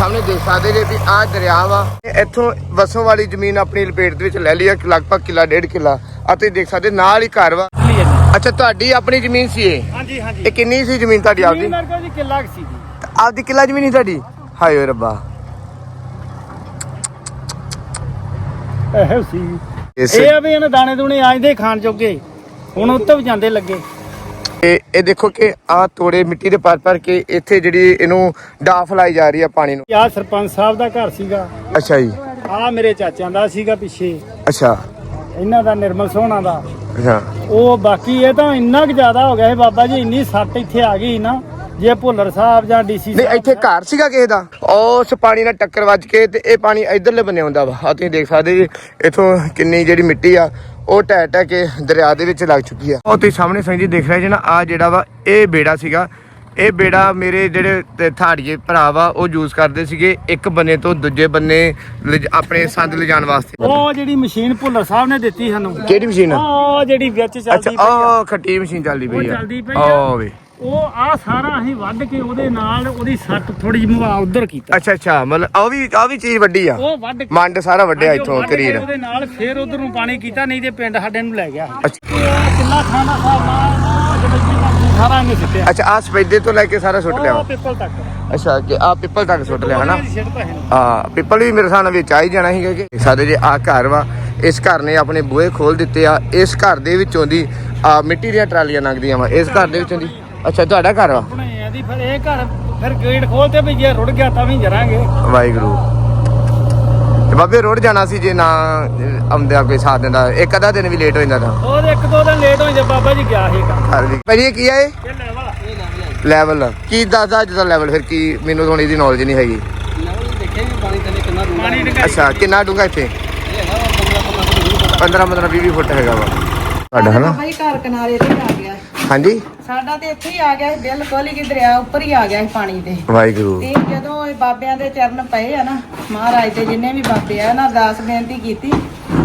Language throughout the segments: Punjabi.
ਸਾਹਮਣੇ ਦੇਖ ਸਕਦੇ ਜੇ ਵੀ ਆਹ ਦਰਿਆ ਵਾ। ਇੱਥੋਂ ਵਸੋਂ ਵਾਲੀ ਜ਼ਮੀਨ ਆਪਣੀ ਲਪੇਟ ਦੇ ਵਿੱਚ ਲੈ ਲਈ ਆ ਲਗਭਗ ਕਿੱਲਾ ਡੇਢ ਕਿੱਲਾ। ਅਤੇ ਦੇਖ ਸਕਦੇ ਨਾਲ ਹੀ ਘਰ ਵਾ। ਅੱਛਾ ਤੁਹਾਡੀ ਆਪਣੀ ਜ਼ਮੀਨ ਸੀ ਇਹ? ਹਾਂਜੀ ਹਾਂਜੀ। ਇਹ ਕਿੰਨੀ ਸੀ ਜ਼ਮੀਨ ਤੁਹਾਡੀ ਆਪਦੀ? ਮੇਰੇ ਕੋਲ ਜੀ ਕਿੱਲਾ ਸੀ ਆਪਦੀ ਕਿੱਲਾ ਜ਼ਮੀਨ ਸੀ ਤੁਹਾਡੀ? ਹਾਏ ਓਏ ਰੱਬਾ। ਇਹ ਸੀ। ਇਹ ਆ ਵੀ ਇਹਨਾਂ ਦਾਣੇ ਦੂਣੇ ਆਜਦੇ ਖਾਣ ਜੋਗੇ। ਹੁਣ ਉੱਤੇ ਵੀ ਜਾਂਦੇ ਲੱਗੇ। ਇਹ ਇਹ ਦੇਖੋ ਕਿ ਆ ਤੋੜੇ ਮਿੱਟੀ ਦੇ ਪਰ ਪਰ ਕੇ ਇੱਥੇ ਜਿਹੜੀ ਇਹਨੂੰ ਡਾਫ ਲਾਈ ਜਾ ਰਹੀ ਆ ਪਾਣੀ ਨੂੰ। ਆ ਸਰਪੰਚ ਸਾਹਿਬ ਦਾ ਘਰ ਸੀਗਾ। ਅੱਛਾ ਜੀ। ਆ ਮੇਰੇ ਚਾਚਿਆਂ ਦਾ ਸੀਗਾ ਪਿੱਛੇ। ਅੱਛਾ। ਇਹਨਾਂ ਦਾ ਨਿਰਮਲ ਸੋਹਣਾ ਦਾ। ਅੱਛਾ। ਉਹ ਬਾਕੀ ਇਹ ਤਾਂ ਇੰਨਾ ਕੁ ਜ਼ਿਆਦਾ ਹੋ ਗਿਆ ਸੀ ਬਾਬਾ ਜੀ ਇੰਨੀ ਸੱਟ ਇੱਥੇ ਆ ਗਈ ਨਾ। ਜੇ ਭੁੱਲਰ ਸਾਹਿਬ ਜਾਂ ਡੀਸੀ ਨਹੀਂ ਇੱਥੇ ਘਰ ਸੀਗਾ ਕਿਸੇ ਦਾ? ਉਸ ਪਾਣੀ ਨਾਲ ਟੱਕਰ ਵੱਜ ਕੇ ਤੇ ਇਹ ਪਾਣੀ ਇਧਰਲੇ ਬੰਨੇ ਆਉਂਦਾ ਵਾ। ਆ ਤੁਸੀਂ ਦੇਖ ਸਕਦੇ ਜੀ ਇਥੋਂ ਕਿੰਨੀ ਜਿਹੜੀ ਮਿੱਟੀ ਆ ਉਹ ਟਹਿ ਟਹਿ ਕੇ ਦਰਿਆ ਦੇ ਵਿੱਚ ਲੱਗ ਚੁੱਕੀ ਆ। ਉਹ ਤੁਸੀਂ ਸਾਹਮਣੇ ਸੰਗ ਜੀ ਦੇਖ ਰਹੇ ਜੀ ਨਾ ਆ ਜਿਹੜਾ ਵਾ ਇਹ ਬੇੜਾ ਸੀਗਾ। ਇਹ ਬੇੜਾ ਮੇਰੇ ਜਿਹੜੇ ਥਾੜੀਏ ਭਰਾ ਵਾ ਉਹ ਯੂਜ਼ ਕਰਦੇ ਸੀਗੇ ਇੱਕ ਬੰਨੇ ਤੋਂ ਦੂਜੇ ਬੰਨੇ ਆਪਣੇ ਸੰਦ ਲਿਜਾਣ ਵਾਸਤੇ। ਉਹ ਜਿਹੜੀ ਮਸ਼ੀਨ ਭੁੱਲਰ ਸਾਹਿਬ ਨੇ ਦਿੱਤੀ ਸਾਨੂੰ। ਕਿਹੜੀ ਮਸ਼ੀਨ? ਉਹ ਜਿਹੜੀ ਵਿੱਚ ਚੱਲਦੀ ਪਈ ਆ। ਉਹ ਖੱਟੀ ਮਸ਼ੀਨ ਚੱਲਦੀ ਉਹ ਪਈ ਆ। ਚੱਲਦੀ ਪਈ ਆ। ਉਹ ਵੇ। ਉਹ ਆ ਸਾਰਾ ਅਸੀਂ ਵੱਢ ਕੇ ਉਹਦੇ ਨਾਲ ਉਹਦੀ ਸੱਟ ਥੋੜੀ ਜਿਹੀ ਮੁਆ ਉਧਰ ਕੀਤਾ। ਅੱਛਾ ਅੱਛਾ ਮਤਲਬ ਉਹ ਵੀ ਆ ਵੀ ਚੀਜ਼ ਵੱਡੀ ਆ? ਉਹ ਵੱਢ ਕੇ ਮੰਡ ਸਾਰਾ ਵੱਡਿਆ ਹਾਂਜੀ, ਉਹ ਇੱਥੋਂ ਵੱਢ ਕੇ ਕਰੀਰ ਉਹਦੇ ਨਾਲ ਫੇਰ ਉਧਰ ਨੂੰ ਪਾਣੀ ਕੀਤਾ ਨਹੀਂ ਤੇ ਪਿੰਡ ਸਾਡੇ ਨੂੰ ਲੈ ਗਿਆ। ਅੱਛਾ। ਇਹ ਕਿੰਨਾ ਖਾਣਾ ਸਾਹਿਬ ਸਾਰਾ ਇਹਨੇ ਸਿੱਟਿਆ। ਅੱਛਾ ਆ ਸਪੈਦੇ ਤੋਂ ਲੈ ਕੇ ਸਾਰਾ ਸੁੱਟ ਲਿਆ ਉਹ। ਪਿੱਪਲ ਤੱਕ। ਅੱਛਾ ਕਿ ਆ ਪਿੱਪਲ ਤੱਕ ਸੁੱਟ ਲਿਆ ਹਨਾ? ਹੈ ਆ ਪਿੱਪਲ ਵੀ ਮੇਰੇ ਸਾਹ ਨਾਲ ਵਿੱਚ ਆ ਹੀ ਜਾਣਾ ਸੀਗਾ ਕਿ ਸਾਡੇ ਜੇ ਆ ਘਰ ਵਾ ਇਸ ਘਰ ਨੇ ਆਪਣੇ ਬੂਹੇ ਖੋਲ ਦਿੱਤੇ ਆ ਇਸ ਘਰ ਦੇ ਵਿੱਚੋਂ ਦੀ ਆ ਮਿੱਟੀ ਦੀਆਂ ਟਰਾਲੀਆਂ ਲੰਘਦੀਆਂ ਵਾ ਇਸ ਘਰ ਦੇ ਵਿੱਚੋਂ ਦੀ। ਅੱਛਾ ਤੁਹਾਡਾ ਘਰ ਵਾ? ਆਪਣੇ ਆਦੀ ਫਿਰ ਇਹ ਘਰ ਫਿਰ ਗੇਟ ਖੋਲਤੇ ਵੀ ਜੇ ਰੁੜ ਗਿਆ ਤਾਂ ਵੀ ਜਰਾਂਗੇ। ਵਾਹਿਗੁਰੂ। ਤੇ ਬਾਬੇ ਰੋਡ ਜਾਣਾ ਸੀ ਜੇ ਨਾ ਅਹ, ਆਉਂਦਿਆ ਕੋਈ ਸਾਥ ਦਿੰਦਾ। ਇੱਕ ਅੱਧਾ ਦਿਨ ਵੀ ਲੇਟ ਹੋ ਜਾਂਦਾ ਤਾਂ। ਉਹ ਇੱਕ ਦੋ ਦਿਨ ਲੇਟ ਹੋਈ ਜੇ ਬਾਬਾ ਜੀ ਗਿਆ ਸੀ ਕੰਮ ਹਾਂਜੀ ਭਾਜੀ ਇਹ ਕੀ ਆ ਇਹ? ਇਹ ਲੈ ਵਾਲਾ ਇਹ ਲੈ ਲੈਵਲ ਕੀ ਦੱਸਦਾ ਜਿਹਦਾ ਲੈਵਲ ਫਿਰ ਕੀ ਮੈਨੂੰ ਥੋੜੀ ਦੀ ਨੌਲੇਜ ਨਹੀਂ ਹੈਗੀ। ਦੇਖੇ ਵੀ ਪਾਣੀ ਥੱਲੇ ਕਿੰਨਾ ਡੂੰਘਾ ਪਾਣੀ ਡੰਗਾ ਅੱਛਾ ਕਿੰਨਾ ਡੂੰਘਾ ਇੱਥੇ? 15 15 20 ਫੁੱਟ ਹੈਗਾ ਵਾ। ਤੁਹਾਡਾ ਹਨਾ? ਭਾਈ ਘਰ ਕਿਨਾਰੇ ਤੇ ਆ ਗਿਆ। ਹਾਂਜੀ? ਸਾਡਾ ਤੇ ਇੱਥੇ ਹੀ ਆ ਗਿਆ ਸੀ ਬਿਲਕੁਲ ਹੀ ਦਰਿਆ ਉੱਪਰ ਹੀ ਆ ਗਿਆ ਸੀ ਪਾਣੀ ਤੇ। ਵਾਹਿਗੁਰੂ। ਤੇ ਜਦੋਂ ਇਹ ਬਾਬਿਆਂ ਦੇ ਚਰਨ ਪਏ ਆ ਨਾ ਮਹਾਰਾਜ ਦੇ ਜਿੰਨੇ ਵੀ ਬਾਬੇ ਆ ਨਾ ਅਰਦਾਸ ਬੇਨਤੀ ਕੀਤੀ।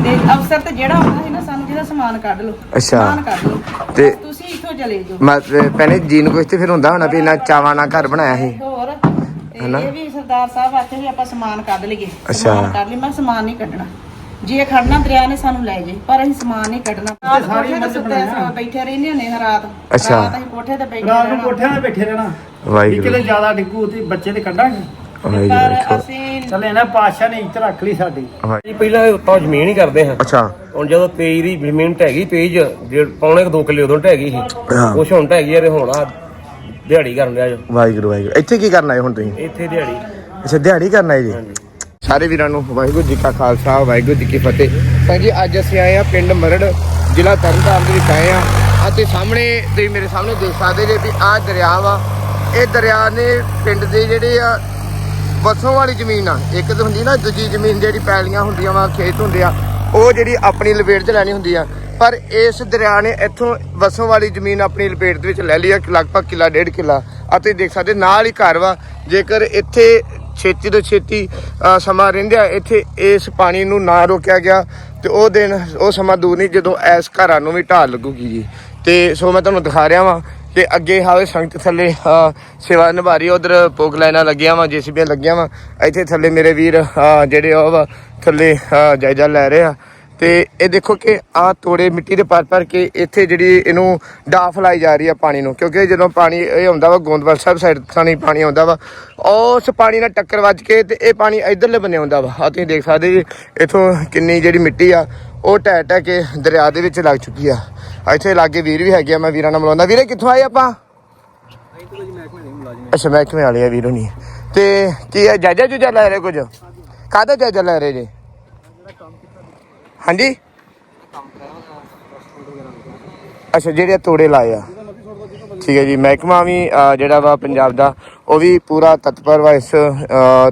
ਤੇ ਅਫਸਰ ਤੇ ਜਿਹੜਾ ਆਉਂਦਾ ਸੀ ਨਾ ਸਾਨੂੰ ਜਿਹਦਾ ਸਮਾਨ ਕੱਢ ਲਓ ਅੱਛਾ। ਸਮਾਨ ਕੱਢ ਲਓ। ਤੇ- ਤੁਸੀਂ ਇੱਥੋਂ ਚਲੇ ਜਾਓ। ਮੈਂ ਪਹਿਲੇ ਜੀਨ ਕੋ ਇੱਥੇ ਫਿਰ ਹੁੰਦਾ ਹੋਣਾ ਵੀ ਇਹਨਾਂ ਚਾਵਾਂ ਨਾਲ ਘਰ ਬਣਾਇਆ ਸੀ। ਹੋਰ ਤੇ? ਇਹ ਵੀ ਸਰਦਾਰ ਸਾਹਿਬ ਆਖੇ ਵੀ ਆਪਾਂ ਸਮਾਨ ਕੱਢ ਲਈਏ। ਅੱਛਾ। ਸਮਾਨ ਕੱਢ ਲਈ ਮੈਂ ਸਮਾਨ ਨਹੀਂ ਕੱਢਣਾ। ਜੇ ਖੜਨਾ ਦਰਿਆ ਨੇ ਸਾਨੂੰ ਲੈ ਜੇ ਪਰ ਅਸੀਂ ਸਮਾਨ ਨਹੀਂ ਕੱਢਣਾ। ਰਾਤ ਸਾਰੀ ਕੋਠੇ ਤੇ ਸੁੱਤੇ। ਬੈਠੇ ਰਹਿੰਦੇ ਹੁੰਦੇ ਹਾਂ ਰਾਤ। ਅੱਛਾ। ਰਾਤ ਅਸੀਂ ਕੋਠੇ ਤੇ ਬੈਠੇ ਰਾਤ ਨੂੰ ਰਹਿਣਾ। ਕੋਠਿਆਂ 'ਤੇ ਬੈਠੇ ਰਹਿਣਾ। ਵਾਹਿਗੁਰੂ ਕਿਲੇ ਜ਼ਿਆਦਾ ਡਿੱਗੂ ਤੇ ਬੱਚੇ ਤੇ ਕੱਢਾਂਗੇ ਵਾਹਿਗੁਰੂ ਪਰ ਵੇਖੋ। ਅਸੀਂ ਚੱਲੇ ਨਾ ਪਾਸ਼ਾ ਨੇ ਇੱਜ਼ਤ ਰੱਖ ਲਈ ਸਾਡੀ। ਵਾਹਿ- ਜੀ ਪਹਿਲਾਂ ਉੱਤੋਂ ਜ਼ਮੀਨ ਹੀ ਕਰਦੇ ਹਾਂ। ਅੱਛਾ। ਹੁਣ ਜਦੋਂ ਤੇਜ ਦੀ ਜ਼ਮੀਨ ਢਹਿ ਗਈ ਤੇਜ ਜੇ ਪੌਣੇ 2 ਕਿੱਲੇ ਉਦੋਂ ਢਹਿ ਗਈ ਸੀ। ਹਾਂ। ਕੁਛ ਹੁਣ ਢਹਿ ਗਈ ਆ ਤੇ ਹੁਣ ਆ ਦਿਹਾੜੀ ਕਰਨ ਲਿਆ ਜੋ। ਵਾਹਿਗੁਰੂ ਵਾਹਿਗੁਰੂ। ਇੱਥੇ ਕੀ ਕਰਨਾ ਹੈ ਹੁਣ ਤੁਸੀਂ? ਇੱਥੇ ਦਿਹਾੜੀ। ਅੱਛਾ ਦਿਹਾੜੀ ਕਰਨਾ ਹੈ ਜੀ। ਸਾਰੇ ਵੀਰਾਂ ਨੂੰ ਵਾਹਿਗੁਰੂ ਜੀ ਕਾ ਖਾਲਸਾ, ਵਾਹਿਗੁਰੂ ਜੀ ਕੀ ਫਤਿਹ। ਤਾਂ ਜੀ, ਅੱਜ ਅਸੀਂ ਆਏ ਆ ਪਿੰਡ ਮਰੜ, ਜ਼ਿਲ੍ਹਾ ਤਰਨਤਾਰਨ ਦੇ ਵਿੱਚ ਆਏ ਆ ਅਤੇ ਸਾਹਮਣੇ ਤੁਸੀਂ ਮੇਰੇ ਸਾਹਮਣੇ ਦੇਖ ਸਕਦੇ ਜੇ ਵੀ ਆਹ ਦਰਿਆ ਵਾ। ਇਹ ਦਰਿਆ ਨੇ ਪਿੰਡ ਦੇ ਜਿਹੜੇ ਆ, ਵਸੋਂ ਵਾਲੀ ਜ਼ਮੀਨ ਆ। ਇੱਕ ਤਾਂ ਹੁੰਦੀ ਨਾ, ਦੂਜੀ ਜ਼ਮੀਨ ਜਿਹੜੀ ਪੈਲੀਆਂ ਹੁੰਦੀਆਂ ਵਾ, ਖੇਤ ਹੁੰਦੇ ਆ, ਉਹ ਜਿਹੜੀ ਆਪਣੀ ਲਪੇਟ 'ਚ ਲੈਣੀ ਹੁੰਦੀ ਆ। ਪਰ ਇਸ ਦਰਿਆ ਨੇ ਇੱਥੋਂ ਵਸੋਂ ਵਾਲੀ ਜ਼ਮੀਨ ਆਪਣੀ ਲਪੇਟ ਦੇ ਵਿੱਚ ਲੈ ਲਈ ਆ, ਲਗਭਗ ਕਿੱਲਾ, ਡੇਢ ਕਿੱਲਾ। ਅਤੇ ਦੇਖ ਸਕਦੇ, ਨਾਲ ਹੀ ਘਰ ਵਾ। ਜੇਕਰ ਇੱਥੇ ਛੇਤੀ ਤੋਂ ਛੇਤੀ ਸਮਾਂ ਰਹਿੰਦਿਆ ਇੱਥੇ ਇਸ ਪਾਣੀ ਨੂੰ ਨਾ ਰੋਕਿਆ ਗਿਆ ਤੇ ਉਹ ਦਿਨ, ਉਹ ਸਮਾਂ ਦੂਰ ਨਹੀਂ ਜਦੋਂ ਐਸ ਘਰਾਂ ਨੂੰ ਵੀ ਢਾਲ ਲੱਗੂਗੀ ਜੀ। ਤੇ ਸੋ ਮੈਂ ਤੁਹਾਨੂੰ ਦਿਖਾ ਰਿਹਾ ਵਾਂ ਕਿ ਅੱਗੇ ਹਾਵੇ ਸੰਗਤ ਥੱਲੇ ਸੇਵਾ ਨਿਭਾ ਰਹੀ ਉਧਰ ਪੋਕ ਲਾਈਨਾਂ ਲੱਗੀਆਂ ਵਾ, ਜੀਸੀਬੀਆਂ ਲੱਗੀਆਂ ਵਾ। ਇੱਥੇ ਥੱਲੇ ਮੇਰੇ ਵੀਰ ਜਿਹੜੇ ਉਹ ਵਾ, ਥੱਲੇ ਜਾਇਜ਼ਾ ਲੈ ਰਹੇ ਆ। ਤੇ ਇਹ ਦੇਖੋ ਕਿ ਆ ਤੋੜੇ ਮਿੱਟੀ ਦੇ ਪਰ ਪਰ ਕੇ ਇੱਥੇ ਜਿਹੜੀ ਇਹਨੂੰ ਡਾਫ ਲਾਈ ਜਾ ਰਹੀ ਆ ਪਾਣੀ ਨੂੰ, ਕਿਉਂਕਿ ਜਦੋਂ ਪਾਣੀ ਇਹ ਆਉਂਦਾ ਵਾ, ਗੋਂਦਵਾਲ ਸਾਹਿਬ ਸਾਈਡ ਤੋਂ ਪਾਣੀ ਆਉਂਦਾ ਵਾ, ਉਸ ਪਾਣੀ ਨਾਲ ਟੱਕਰ ਵੱਜ ਕੇ ਤੇ ਇਹ ਪਾਣੀ ਇਧਰਲੇ ਬੰਨੇ ਆਉਂਦਾ ਵਾ। ਆ ਤੁਸੀਂ ਦੇਖ ਸਕਦੇ ਜੀ, ਇਥੋਂ ਕਿੰਨੀ ਜਿਹੜੀ ਮਿੱਟੀ ਆ, ਉਹ ਟਹਿ ਟਹਿ ਕੇ ਦਰਿਆ ਦੇ ਵਿੱਚ ਲੱਗ ਚੁੱਕੀ ਆ। ਇੱਥੇ ਲਾਗੇ ਵੀਰ ਵੀ ਹੈਗੇ ਆ, ਮੈਂ ਵੀਰਾਂ ਨਾਲ ਮਿਲਾਉਂਦਾ। ਵੀਰੇ, ਕਿੱਥੋਂ ਆਏ ਆਪਾਂ? ਅੱਛਾ, ਮਹਿਕਮੇ ਵਾਲੇ ਆ, ਵੀਰੋ ਨਹੀਂ ਤੇ ਕੀ ਹੈ ਜਾਜਾ ਜੁਜਾ ਲੈ ਰਹੇ ਕੁਝ? ਕਾਹਦਾ ਜਾਜਾ ਲੈ ਰਹੇ ਜੀ? ਹਾਂਜੀ? ਅੱਛਾ ਜਿਹੜੇ ਤੋੜੇ ਲਾਏ ਆ। ਠੀਕ ਹੈ ਜੀ ਮਹਿਕਮਾ ਵੀ ਜਿਹੜਾ ਵਾ ਪੰਜਾਬ ਦਾ ਉਹ ਵੀ ਪੂਰਾ ਤਤਪਰ ਵਾ ਇਸ ਅਹ,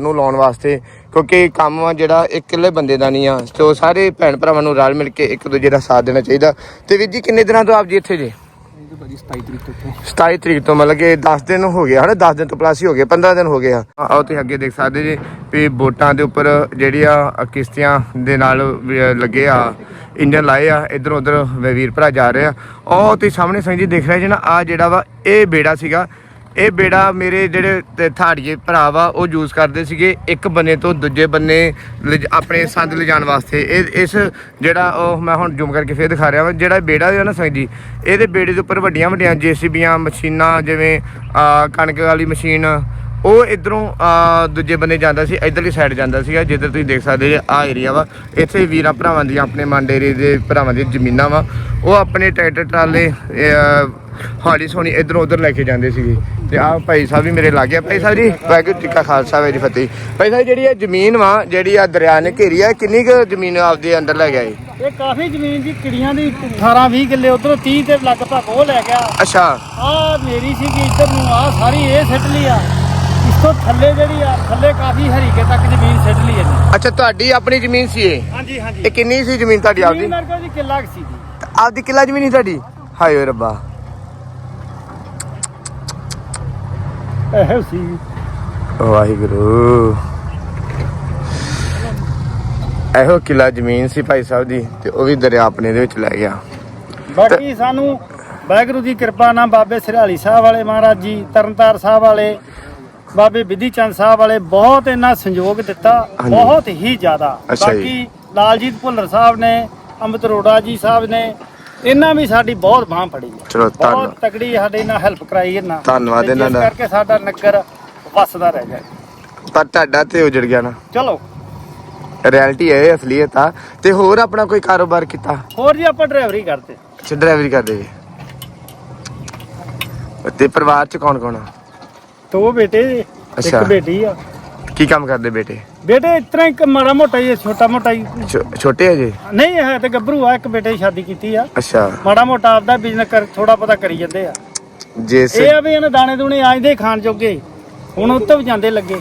ਨੂੰ ਲਾਉਣ ਵਾਸਤੇ ਕਿਉਂਕਿ ਕੰਮ ਆ ਜਿਹੜਾ ਇੱਕ ਇਕੱਲੇ ਬੰਦੇ ਦਾ ਨਹੀਂ ਆ ਸੋ ਸਾਰੇ ਭੈਣ ਭਰਾਵਾਂ ਨੂੰ ਰਲ ਮਿਲ ਕੇ ਇੱਕ ਦੂਜੇ ਦਾ ਸਾਥ ਦੇਣਾ ਚਾਹੀਦਾ। ਤੇ ਵੀਰ ਜੀ ਕਿੰਨੇ ਦਿਨਾਂ ਤੋਂ ਆਪ ਜੀ ਇੱਥੇ ਜੇ? 27 ਤਰੀਕ ਤੋਂ ਮਤਲਬ ਕਿ 10 ਦਿਨ ਹੋ ਗਏ, ਹਨਾ? 10 ਦਿਨ ਤੋਂ ਪਲੱਸ ਹੀ ਹੋ ਗਏ 15 ਦਿਨ ਹੋ ਗਏ ਆ। ਆਓ ਤੁਸੀਂ ਅੱਗੇ ਦੇਖ ਸਕਦੇ ਜੀ ਵੀ ਬੋਟਾਂ ਦੇ ਉੱਪਰ ਜਿਹੜੀ ਆ ਕਿਸ਼ਤੀਆਂ ਦੇ ਨਾਲ ਲੱਗੇ ਆ ਇੰਜਨ ਲਾਏ ਆ, ਇਧਰ ਉਧਰ ਵੀਰ ਭਰਾ ਜਾ ਰਹੇ ਆ। ਉਹ ਤੁਸੀਂ ਸਾਹਮਣੇ ਸੰਗ ਜੀ ਦੇਖ ਰਹੇ ਜੀ ਨਾ ਆ ਜਿਹੜਾ ਵਾ, ਇਹ ਬੇੜਾ ਸੀਗਾ। ਇਹ ਬੇੜਾ ਮੇਰੇ ਜਿਹੜੇ ਤੇ ਥਾੜੀਏ ਭਰਾ ਵਾ, ਉਹ ਯੂਜ਼ ਕਰਦੇ ਸੀਗੇ। ਇੱਕ ਬੰਨੇ ਤੋਂ ਦੂਜੇ ਬੰਨੇ ਲਿਜ- ਆਪਣੇ ਸੰਦ ਲਿਜਾਣ ਵਾਸਤੇ। ਇਹ, ਇਸ ਜਿਹੜਾ ਉਹ ਮੈਂ ਹੁਣ ਜ਼ੂਮ ਕਰਕੇ ਫੇਰ ਦਿਖਾ ਰਿਹਾ ਵਾਂ, ਜਿਹੜਾ ਇਹ ਬੇੜਾ ਹੈ ਨਾ ਸੰਗ ਜੀ, ਇਹਦੇ ਬੇੜੇ ਦੇ ਉੱਪਰ ਵੱਡੀਆਂ ਵੱਡੀਆਂ ਜੀਸੀਬੀਆਂ, ਮਸ਼ੀਨਾਂ, ਜਿਵੇਂ ਕਣਕ ਵਾਲੀ ਮਸ਼ੀਨ ਉਹ ਇਧਰੋਂ ਦੂਜੇ ਬੰਨੇ ਜਾਂਦਾ ਸੀ ਇਧਰਲੀ ਸਾਈਡ ਜਾਂਦਾ ਸੀਗਾ ਜਿੱਧਰ ਤੁਸੀਂ ਦੇਖ ਸਕਦੇ ਜੇ ਆ ਏਰੀਆ ਵਾ। ਇੱਥੇ ਵੀਰਾਂ ਭਰਾਵਾਂ ਦੀਆਂ ਆਪਣੇ ਮੰਡੇਰੇ ਦੇ ਭਰਾਵਾਂ ਦੀਆਂ ਜ਼ਮੀਨਾਂ ਵਾ। ਉਹ ਆਪਣੇ ਟਰੈਕਟਰ ਟਰਾਲੇ ਹਾਲੀ ਸੋਣੀ ਇਧਰੋਂ ਉਧਰ ਲੈ ਕੇ ਜਾਂਦੇ ਸੀਗੇ। ਤੇ ਆ ਭਾਈ ਸਾਹਿਬ ਵੀ ਮੇਰੇ ਲਾਗੇ ਆ। ਭਾਈ ਸਾਹਿਬ ਜੀ ਵਾਹਿਗੁਰੂ ਜੀ ਕਾ ਖਾਲਸਾ ਵਾਹਿਗੁਰੂ ਫਤਿਹ। ਭਾਈ ਸਾਹਿਬ ਜਿਹੜੀ ਇਹ ਜ਼ਮੀਨ ਵਾ ਜਿਹੜੀ ਆ ਦਰਿਆ ਨੇ ਘੇਰੀ ਆ ਕਿੰਨੀ ਕੁ ਜ਼ਮੀਨ ਆਪਦੇ ਅੰਦਰ ਲੈ ਗਿਆ ਇਹ ਇਹ ਕਾਫੀ ਜ਼ਮੀਨ ਦੀ ਕਿੜੀਆਂ ਦੀ 18 20 ਕਿੱਲੇ ਉਧਰੋਂ 30 ਤੇ ਲਗਭਗ ਉਹ ਲੈ ਗਿਆ। ਅੱਛਾ। ਆ ਮੇਰੀ ਸੀਗੀ ਇੱਧਰ ਨੂੰ ਆ ਸਾਰੀ ਇਹ ਸਿੱਟ ਲਈ ਆ। ਤੋਂ ਥੱਲੇ ਜਿਹੜੀ ਆ ਥੱਲੇ ਕਾਫੀ ਹਰੀਕੇ ਤੱਕ ਜ਼ਮੀਨ ਸਿੱਟ ਲਈ ਇਹਨੇ। ਅੱਛਾ ਤੁਹਾਡੀ ਆਪਣੀ ਜ਼ਮੀਨ ਸੀ ਇਹ? ਹਾਂਜੀ ਹਾਂਜੀ। ਇਹ ਕਿੰਨੀ ਸੀ ਜ਼ਮੀਨ ਤੁਹਾਡੀ ਆਪਦੀ? ਜ਼ਮੀਨ ਮੇਰੇ ਕੋਲ ਜੀ ਕਿੱਲਾ ਕੁ ਸੀਗੀ ਆਪਦੀ ਕਿੱਲਾ ਜ਼ਮੀਨ ਸੀ ਤੁਹਾਡੀ? ਹਾਏ ਓਏ ਰੱਬਾ। ਇਹ ਸੀ। ਵਾਹਿਗੁਰੂ। ਇਹੋ ਕਿੱਲਾ ਜ਼ਮੀਨ ਸੀ ਭਾਈ ਸਾਹਿਬ ਦੀ ਤੇ ਉਹ ਵੀ ਦਰਿਆ ਆਪਣੇ ਦੇ ਵਿੱਚ ਲੈ ਗਿਆ। ਬਾਕੀ ਸਾਨੂੰ ਵਾਹਿਗੁਰੂ ਦੀ ਕਿਰਪਾ ਨਾਲ ਬਾਬੇ ਸਿਰਹਾਲੀ ਸਾਹਿਬ ਵਾਲੇ ਮਹਾਰਾਜ ਜੀ ਤਰਨਤਾਰ ਸਾਹਿਬ ਵਾਲੇ ਬਾਬੇ ਵਿਧੀ ਚੰਦ ਸਾਹਿਬ ਵਾਲੇ ਬਹੁਤ ਇਹਨਾਂ ਸੰਯੋਗ ਦਿੱਤਾ ਹਾਂਜੀ। ਬਹੁਤ ਹੀ ਜ਼ਿਆਦਾ। ਅੱਛਾ ਜੀ। ਬਾਕੀ ਲਾਲਜੀਤ ਭੁੱਲਰ ਸਾਹਿਬ ਨੇ ਅੰਮ੍ਰਿਤ ਅਰੋੜਾ ਜੀ ਸਾਹਿਬ ਨੇ ਇਹਨਾਂ ਵੀ ਸਾਡੀ ਬਹੁਤ ਬਾਹ ਫੜੀ ਹੈ। ਚਲੋ ਧੰਨਵਾਦ। ਬਹੁਤ ਤਕੜੀ ਸਾਡੇ ਨਾਲ ਹੈਲਪ ਕਰਾਈ ਇਹਨਾਂ ਧੰਨਵਾਦ ਤੇ ਇਹਨਾਂ ਜਿਸ ਦਾ। ਕਰਕੇ ਸਾਡਾ ਨਗਰ ਵਸਦਾ ਰਹਿ ਗਿਆ। ਪਰ ਤੁਹਾਡਾ ਤੇ ਉਜੜ ਗਿਆ ਨਾ। ਚਲੋ। ਰਿਐਲਿਟੀ ਹੈ ਅਸਲੀਅਤ ਆ। ਤੇ ਹੋਰ ਆਪਣਾ ਕੋਈ ਕਾਰੋਬਾਰ ਕੀਤਾ? ਹੋਰ ਜੀ ਆਪਾਂ ਡਰਾਈਵਰੀ ਕਰਦੇ। ਅੱਛਾ ਡਰਾਈਵਰੀ ਕਰਦੇ ਜੀ। ਤੇ ਪਰਿਵਾਰ ਚ ਕੌਣ ਕੌਣ ਆ? ਦੋ ਬੇਟੇ ਇੱਕ ਅੱਛਾ। ਬੇਟੀ ਆ। ਕੀ ਕੰਮ ਕਰਦੇ ਬੇਟੇ? ਬੇਟੇ ਇਸ ਤਰ੍ਹਾਂ ਇੱਕ ਮਾੜਾ ਮੋਟਾ ਹੀ ਛੋਟਾ ਮੋਟਾ ਹੀ। ਛੋ- ਛੋਟੇ ਆ ਜੀ? ਨਹੀਂ ਹੈ ਤੇ ਗੱਭਰੂ ਆ ਇੱਕ ਬੇਟੇ ਦੀ ਸ਼ਾਦੀ ਕੀਤੀ ਆ। ਅੱਛਾ। ਮਾੜਾ ਮੋਟਾ ਆਪਦਾ ਬਿਜ਼ਨਸ ਕਰ ਥੋੜਾ ਪਤਾ ਕਰੀ ਜਾਂਦੇ ਆ। ਜਿਸ ਇਹ ਆ ਵੀ ਇਹਨਾਂ ਦਾਣੇ ਦੂਣੇ ਆਜਦੇ ਖਾਣ ਜੋਗੇ। ਹੁਣ ਉੱਤੇ ਵੀ ਜਾਂਦੇ ਲੱਗੇ।